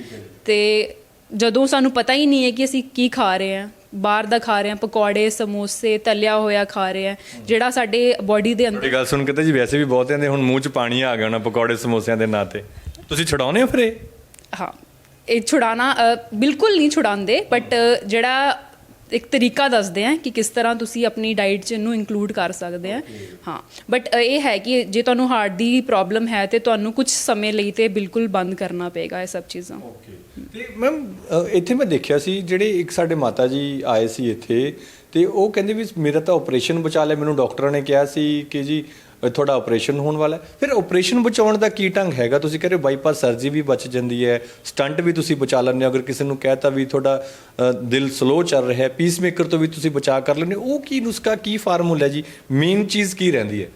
ਤੇ ਜਦੋਂ ਸਾਨੂੰ ਪਤਾ ਹੀ ਨਹੀਂ ਹੈ ਕਿ ਅਸੀਂ ਕੀ ਖਾ ਰਹੇ ਹਾਂ ਬਾਹਰ ਦਾ ਖਾ ਰਹੇ ਹਾਂ ਪਕੌੜੇ ਸਮੋਸੇ ਤਲਿਆ ਹੋਇਆ ਖਾ ਰਹੇ ਹਾਂ ਜਿਹੜਾ ਸਾਡੇ ਬਾਡੀ ਦੇ ਅੰਦਰ ਤੁਹਾਡੀ ਗੱਲ ਸੁਣ ਕੇ ਤਾਂ ਜੀ ਵੈਸੇ ਵੀ ਬਹੁਤ ਜਾਂਦੇ ਹੁਣ ਮੂੰਹ 'ਚ ਪਾਣੀ ਆ ਗਿਆ ਹੋਣਾ ਪਕੌੜੇ ਸਮੋਸਿਆਂ ਦੇ ਨਾਂ ਤੇ। ਤੁਸੀਂ ਛਡਾਉਨੇ ਹੋ ਫਿਰ ਇਹ? ਹਾਂ ਇਹ ਛੁਡਾਣਾ ਬਿਲਕੁਲ ਨਹੀਂ ਛੁਡਾਉਂਦੇ ਬਟ ਜਿਹੜਾ ਇੱਕ ਤਰੀਕਾ ਦੱਸਦੇ ਆ ਕਿ ਕਿਸ ਤਰ੍ਹਾਂ ਤੁਸੀਂ ਆਪਣੀ ਡਾਈਟ 'ਚ ਇਹਨੂੰ ਇਨਕਲੂਡ ਕਰ ਸਕਦੇ ਆ ਹਾਂ ਬਟ ਇਹ ਹੈ ਕਿ ਜੇ ਤੁਹਾਨੂੰ ਹਾਰਟ ਦੀ ਪ੍ਰੋਬਲਮ ਹੈ ਤੇ ਤੁਹਾਨੂੰ ਕੁਝ ਸਮੇਂ ਲਈ ਤੇ ਬਿਲਕੁਲ ਬੰਦ ਕਰਨਾ ਪਏਗਾ ਇਹ ਸਭ ਚੀਜ਼ਾਂ। ਤੇ ਮੈਮ ਇੱਥੇ ਮੈਂ ਦੇਖਿਆ ਸੀ ਜਿਹੜੇ ਇੱਕ ਸਾਡੇ ਮਾਤਾ ਜੀ ਆਏ ਸੀ ਇੱਥੇ ਤੇ ਉਹ ਕਹਿੰਦੇ ਵੀ ਮੇਰਾ ਤਾਂ ਆਪਰੇਸ਼ਨ ਬਚਾ ਲਿਆ। ਮੈਨੂੰ ਡਾਕਟਰਾਂ ਨੇ ਕਿਹਾ ਸੀ ਕਿ ਜੀ ਤੁਹਾਡਾ ਆਪਰੇਸ਼ਨ ਹੋਣ ਵਾਲਾ ਫਿਰ ਆਪਰੇਸ਼ਨ ਬਚਾਉਣ ਦਾ ਕੀ ਢੰਗ ਹੈਗਾ? ਤੁਸੀਂ ਕਹਿੰਦੇ ਬਾਈਪਾਸ ਸਰਜਰੀ ਵੀ ਬਚ ਜਾਂਦੀ ਹੈ ਸਟੰਟ ਵੀ ਤੁਸੀਂ ਬਚਾ ਲੈਂਦੇ ਹੋ। ਅਗਰ ਕਿਸੇ ਨੂੰ ਕਹਿਤਾ ਵੀ ਤੁਹਾਡਾ ਦਿਲ ਸਲੋ ਚੱਲ ਰਿਹਾ ਹੈ ਪੀਸਮੇਕਰ ਤੋਂ ਵੀ ਤੁਸੀਂ ਬਚਾ ਕਰ ਲੈਂਦੇ ਹੋ। ਉਹ ਕੀ ਨੁਸਖਾ, ਕੀ ਫਾਰਮੂਲਾ ਜੀ? ਮੇਨ ਚੀਜ਼ ਕੀ ਰਹਿੰਦੀ ਹੈ।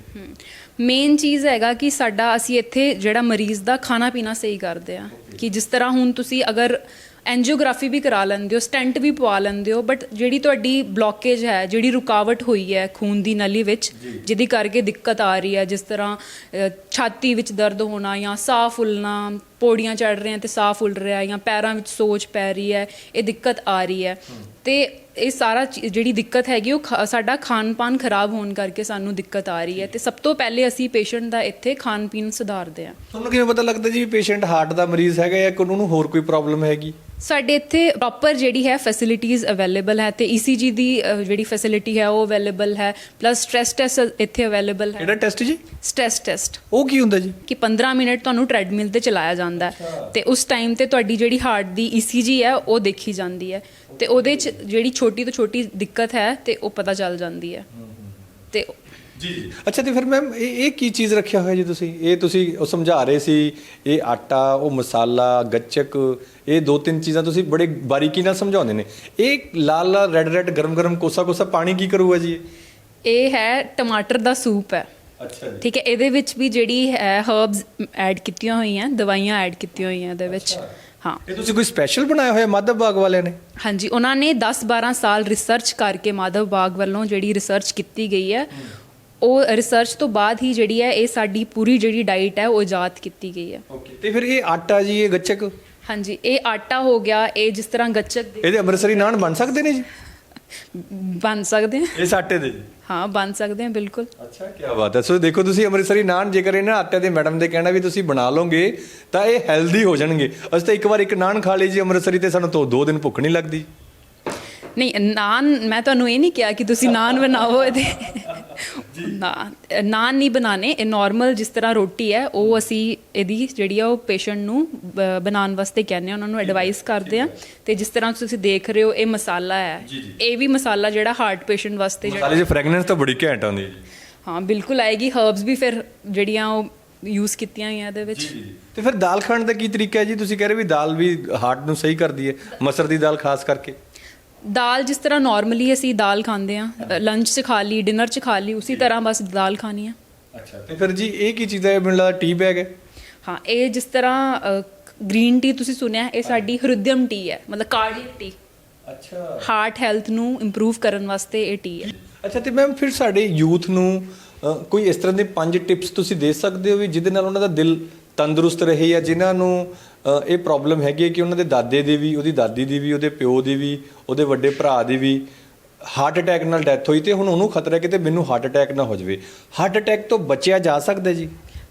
ਮੇਨ ਚੀਜ਼ ਹੈਗਾ ਕਿ ਸਾਡਾ ਅਸੀਂ ਇੱਥੇ ਜਿਹੜਾ ਮਰੀਜ਼ ਦਾ ਖਾਣਾ ਪੀਣਾ ਸਹੀ ਕਰਦੇ ਆ। ਕਿ ਜਿਸ ਤਰ੍ਹਾਂ ਹੁਣ ਤੁਸੀਂ ਅਗਰ ਐਂਜੀਓਗ੍ਰਾਫੀ ਵੀ ਕਰਾ ਲੈਂਦੇ ਹੋ ਸਟੈਂਟ ਵੀ ਪਵਾ ਲੈਂਦੇ ਹੋ ਬਟ ਜਿਹੜੀ ਤੁਹਾਡੀ ਬਲੌਕੇਜ ਹੈ ਜਿਹੜੀ ਰੁਕਾਵਟ ਹੋਈ ਹੈ ਖੂਨ ਦੀ ਨਲੀ ਵਿੱਚ ਜਿਹਦੀ ਕਰਕੇ ਦਿੱਕਤ ਆ ਰਹੀ ਹੈ ਜਿਸ ਤਰ੍ਹਾਂ ਛਾਤੀ ਵਿੱਚ ਦਰਦ ਹੋਣਾ ਜਾਂ ਸਾਹ ਫੁੱਲਣਾ ਪੌੜੀਆਂ ਚੜ ਰਹੇ ਆ ਤੇ ਸਾਹ ਫੁੱਲ ਰਿਹਾ ਜਾਂ ਪੈਰਾਂ ਵਿੱਚ ਸੋਜ ਪੈ ਰਹੀ ਹੈ ਇਹ ਦਿੱਕਤ ਆ ਰਹੀ ਹੈ। ਤੇ ਇਹ ਸਾਰਾ ਜਿਹੜੀ ਦਿੱਕਤ ਹੈਗੀ ਉਹ ਸਾਡਾ ਖਾਣ-ਪਾਨ ਖਰਾਬ ਹੋਣ ਕਰਕੇ ਸਾਨੂੰ ਦਿੱਕਤ ਆ ਰਹੀ ਹੈ ਤੇ ਸਭ ਤੋਂ ਪਹਿਲੇ ਅਸੀਂ ਪੇਸ਼ੈਂਟ ਦਾ ਇੱਥੇ ਖਾਣ-ਪੀਣ ਸੁਧਾਰਦੇ ਹਾਂ। ਤੁਹਾਨੂੰ ਕਿਵੇਂ ਪਤਾ ਲੱਗਦਾ ਜੀ ਪੇਸ਼ੈਂਟ ਹਾਰਟ ਦਾ ਮਰੀਜ਼ ਹੈਗਾ ਜਾਂ ਕੋਈ ਉਹਨੂੰ ਹੋਰ ਕੋਈ ਪ੍ਰੋਬਲਮ ਹੈਗੀ? ਸਾਡੇ ਇੱਥੇ ਪ੍ਰੋਪਰ ਜਿਹੜੀ ਹੈ ਫੈਸਿਲਿਟੀਜ਼ ਅਵੇਲੇਬਲ ਹੈ ਤੇ ECG ਦੀ ਜਿਹੜੀ ਫੈਸਿਲਿਟੀ ਹੈ ਉਹ ਅਵੇਲੇਬਲ ਹੈ ਪਲੱਸ ਸਟ੍ਰੈਸ ਟੈਸਟ ਇੱਥੇ ਅਵੇਲੇਬਲ ਹੈ। ਕਿਹੜਾ ਟੈਸਟ ਜੀ? Stress test. ਉਹ ਕੀ ਹੁੰਦਾ ਜੀ? ਕਿ 15 ਮਿੰਟ ਤੁਹਾਨੂੰ ਟ੍ਰੈਡਮਿਲ ਤੇ ਚਲਾਇਆ ਜਾਂਦਾ ਹੈ। ਤੇ ਉਸ ਟਾਈਮ ਤੇ ਤੁਹਾਡੀ ਜਿਹੜੀ ਹਾਰਟ ਦੀ ECG ਹੈ ਉਹ ਦੇਖੀ ਜਾਂਦੀ ਹੈ। ਤੇ ਉਹਦੇ ਚ ਜਿਹੜੀ ਛੋਟੀ ਤੋਂ ਛੋਟੀ ਦਿੱਕਤ ਹੈ ਤੇ ਉਹ ਪਤਾ ਚੱਲ ਜਾਂਦੀ ਹੈ। ਤੇ ਜੀ ਜੀ। ਅੱਛਾ ਤੇ ਫਿਰ ਮੈਮ ਇਹ ਇਹ ਕੀ ਚੀਜ਼ ਰੱਖਿਆ ਹੋਇਆ ਜੀ ਤੁਸੀਂ? ਇਹ ਤੁਸੀਂ ਉਹ ਸਮਝਾ ਰਹੇ ਸੀ ਇਹ ਆਟਾ ਉਹ ਮਸਾਲਾ ਗੱਚਕ ਇਹ ਦੋ ਤਿੰਨ ਚੀਜ਼ਾਂ ਤੁਸੀਂ ਬੜੇ ਬਾਰੀਕੀ ਨਾਲ ਸਮਝਾਉਂਦੇ ਨੇ। ਇਹ ਲਾਲ ਲਾਲ ਰੈੱਡ ਰੈੱਡ ਗਰਮ ਗਰਮ ਕੋਸਾ ਕੋਸਾ ਪਾਣੀ ਕੀ ਕਰੂਗਾ ਜੀ? ਇਹ ਹੈ ਟਮਾਟਰ ਦਾ ਸੂਪ ਹੈ। ਅੱਛਾ ਜੀ। ਠੀਕ ਹੈ ਇਹਦੇ ਵਿੱਚ ਵੀ ਜਿਹੜੀ ਹਰਬਸ ਐਡ ਕੀਤੀਆਂ ਹੋਈਆਂ ਦਵਾਈਆਂ ਐਡ ਕੀਤੀਆਂ ਹੋਈਆਂ ਇਹਦੇ ਵਿੱਚ। ਹਾਂ। ਇਹ ਤੁਸੀਂ ਕੋਈ ਸਪੈਸ਼ਲ ਬਣਾਇਆ ਹੋਇਆ ਮਾਧਵ ਬਾਗ ਵਾਲਿਆਂ ਨੇ? ਹਾਂਜੀ ਉਹਨਾਂ ਨੇ 10-12 ਸਾਲ ਰਿਸਰਚ ਕਰਕੇ ਮਾਧਵ ਬਾਗ ਵੱਲੋਂ ਜਿਹੜੀ ਰਿਸਰਚ ਕੀਤੀ ਗਈ ਹੈ ਉਹ ਰਿਸਰਚ ਤੋਂ ਬਾਅਦ ਹੀ ਜਿਹੜੀ ਹੈ ਇਹ ਸਾਡੀ ਪੂਰੀ ਜਿਹੜੀ ਡਾਈਟ ਹੈ ਉਹ ਇਜਾਦ ਕੀਤੀ ਗਈ ਹੈ। ਓਕੇ ਤੇ ਫਿਰ ਇਹ ਆਟਾ ਜੀ ਇਹ ਗੱਚਕ? ਹਾਂਜੀ ਇਹ ਆਟਾ ਹੋ ਗਿਆ ਇਹ ਜਿਸ ਤਰ੍ਹਾਂ ਗੱਚਕ ਦੇ ਇਹਦੇ ਅੰਮ੍ਰਿਤਸਰੀ ਨਾਨ ਬਣ ਸਕਦੇ ਨੇ ਜੀ? ਬਣ ਸਕਦੇ ਆ। ਇਸ ਆਟੇ ਦੇ ਹਾਂ ਬਣ ਸਕਦੇ ਆ ਬਿਲਕੁਲ। ਅੱਛਾ ਕੀ ਬਾਤ ਹੈ। ਸੋ ਦੇਖੋ ਤੁਸੀਂ ਅੰਮ੍ਰਿਤਸਰੀ ਨਾਨ ਜੇਕਰ ਇਹਨਾਂ ਆਟੇ ਦੇ ਮੈਡਮ ਦੇ ਕਹਿਣਾ ਵੀ ਤੁਸੀਂ ਬਣਾ ਲਓਗੇ ਤਾਂ ਇਹ ਹੈਲਦੀ ਹੋ ਜਾਣਗੇ। ਅਸੀਂ ਤਾਂ ਇੱਕ ਵਾਰ ਇੱਕ ਨਾਨ ਖਾ ਲਈ ਜੀ ਅੰਮ੍ਰਿਤਸਰੀ ਤੇ ਸਾਨੂੰ ਤੋਂ ਦੋ ਦਿਨ ਭੁੱਖ ਨਹੀਂ ਲੱਗਦੀ। ਨਹੀਂ ਨਾਨ ਮੈਂ ਤੁਹਾਨੂੰ ਇਹ ਨਹੀਂ ਕਿਹਾ ਕਿ ਤੁਸੀਂ ਨਾਨ ਬਣਾਓ ਇਹਦੇ। ਨਾਨ ਨਾਨ ਨਹੀਂ ਬਣਾਣੇ ਇਹ ਨਾਰਮਲ ਜਿਸ ਤਰ੍ਹਾਂ ਰੋਟੀ ਹੈ ਉਹ ਅਸੀਂ ਇਹਦੀ ਜਿਹੜੀ ਆ ਉਹ ਪੇਸ਼ੈਂਟ ਨੂੰ ਬਣਾਉਣ ਵਾਸਤੇ ਕਹਿੰਦੇ ਆ ਉਹਨਾਂ ਨੂੰ ਐਡਵਾਈਸ ਕਰਦੇ ਆ ਤੇ ਜਿਸ ਤਰ੍ਹਾਂ ਤੁਸੀਂ ਦੇਖ ਰਹੇ ਹੋ ਇਹ ਮਸਾਲਾ ਹੈ। ਇਹ ਵੀ ਮਸਾਲਾ ਜਿਹੜਾ ਹਾਰਟ ਪੇਸ਼ੈਂਟ ਵਾਸਤੇ ਜਿਹੜਾ ਮਸਾਲੇ ਦੀ ਫ੍ਰੈਗਨੈਂਸ ਤਾਂ ਬੜੀ ਘੈਂਟ ਆਉਂਦੀ ਹਾਂ। ਬਿਲਕੁਲ ਆਏਗੀ। ਹਰਬਸ ਵੀ ਫਿਰ ਜਿਹੜੀਆਂ ਉਹ ਯੂਜ਼ ਕੀਤੀਆਂ ਹੋਈਆਂ ਇਹਦੇ ਵਿੱਚ। ਤੇ ਫਿਰ ਦਾਲ ਖਾਣ ਦਾ ਕੀ ਤਰੀਕਾ ਹੈ ਜੀ? ਤੁਸੀਂ ਕਹਿ ਰਹੇ ਵੀ ਦਾਲ ਵੀ ਹਾਰਟ ਨੂੰ ਸਹੀ ਕਰਦੀ ਹੈ ਮਸਰ ਦੀ ਦਾਲ ਖਾਸ ਕਰਕੇ। ਦਾਲ ਜਿਸ ਤਰ੍ਹਾਂ ਨਾਰਮਲੀ ਅਸੀਂ ਦਾਲ ਖਾਂਦੇ ਆ ਲੰਚ 'ਚ ਖਾ ਲਈ ਡਿਨਰ 'ਚ ਖਾ ਲਈ ਉਸੇ ਤਰ੍ਹਾਂ ਬਸ ਦਾਲ ਖਾਣੀ ਆ। ਅੱਛਾ ਤੇ ਫਿਰ ਜੀ ਇਹ ਕੀ ਚੀਜ਼ ਹੈ ਮੈਨੂੰ ਲੱਗਦਾ ਟੀ ਬੈਗ ਹੈ। ਹਾਂ ਇਹ ਜਿਸ ਤਰ੍ਹਾਂ ਗ੍ਰੀਨ ਟੀ ਤੁਸੀਂ ਸੁਣਿਆ ਇਹ ਸਾਡੀ ਹ੍ਰਿਦਯਮ ਟੀ ਹੈ ਮਤਲਬ ਕਾਰਡੀਅਕ ਟੀ ਅੱਛਾ। ਹਾਰਟ ਹੈਲਥ ਨੂੰ ਇੰਪਰੂਵ ਕਰਨ ਵਾਸਤੇ ਇਹ ਟੀ ਹੈ। ਅੱਛਾ ਤੇ ਮੈਮ ਫਿਰ ਸਾਡੇ ਯੂਥ ਨੂੰ ਕੋਈ ਇਸ ਤਰ੍ਹਾਂ ਦੇ ਪੰਜ ਟਿਪਸ ਤੁਸੀਂ ਦੇ ਸਕਦੇ ਹੋ ਵੀ ਜਿਹਦੇ ਨਾਲ ਉਹਨਾਂ ਦਾ ਦਿਲ ਤੰਦਰੁਸਤ ਰਹੇ ਜਾਂ ਜਿਨ੍ਹਾਂ ਨੂੰ ਇਹ ਪ੍ਰੋਬਲਮ ਹੈਗੀ ਹੈ ਕਿ ਉਹਨਾਂ ਦੇ ਦਾਦੇ ਦੀ ਵੀ ਉਹਦੀ ਦਾਦੀ ਦੀ ਵੀ ਉਹਦੇ ਪਿਓ ਦੀ ਵੀ ਉਹਦੇ ਵੱਡੇ ਭਰਾ ਦੀ ਵੀ ਹਾਰਟ ਅਟੈਕ ਨਾਲ ਡੈਥ ਹੋਈ ਤੇ ਹੁਣ ਉਹਨੂੰ ਖਤਰਾ ਹੈ ਕਿ ਤੇ ਮੈਨੂੰ ਹਾਰਟ ਅਟੈਕ ਨਾ ਹੋ ਜਾਵੇ। ਹਾਰਟ ਅਟੈਕ ਤੋਂ ਬਚਿਆ ਜਾ ਸਕਦਾ ਜੀ?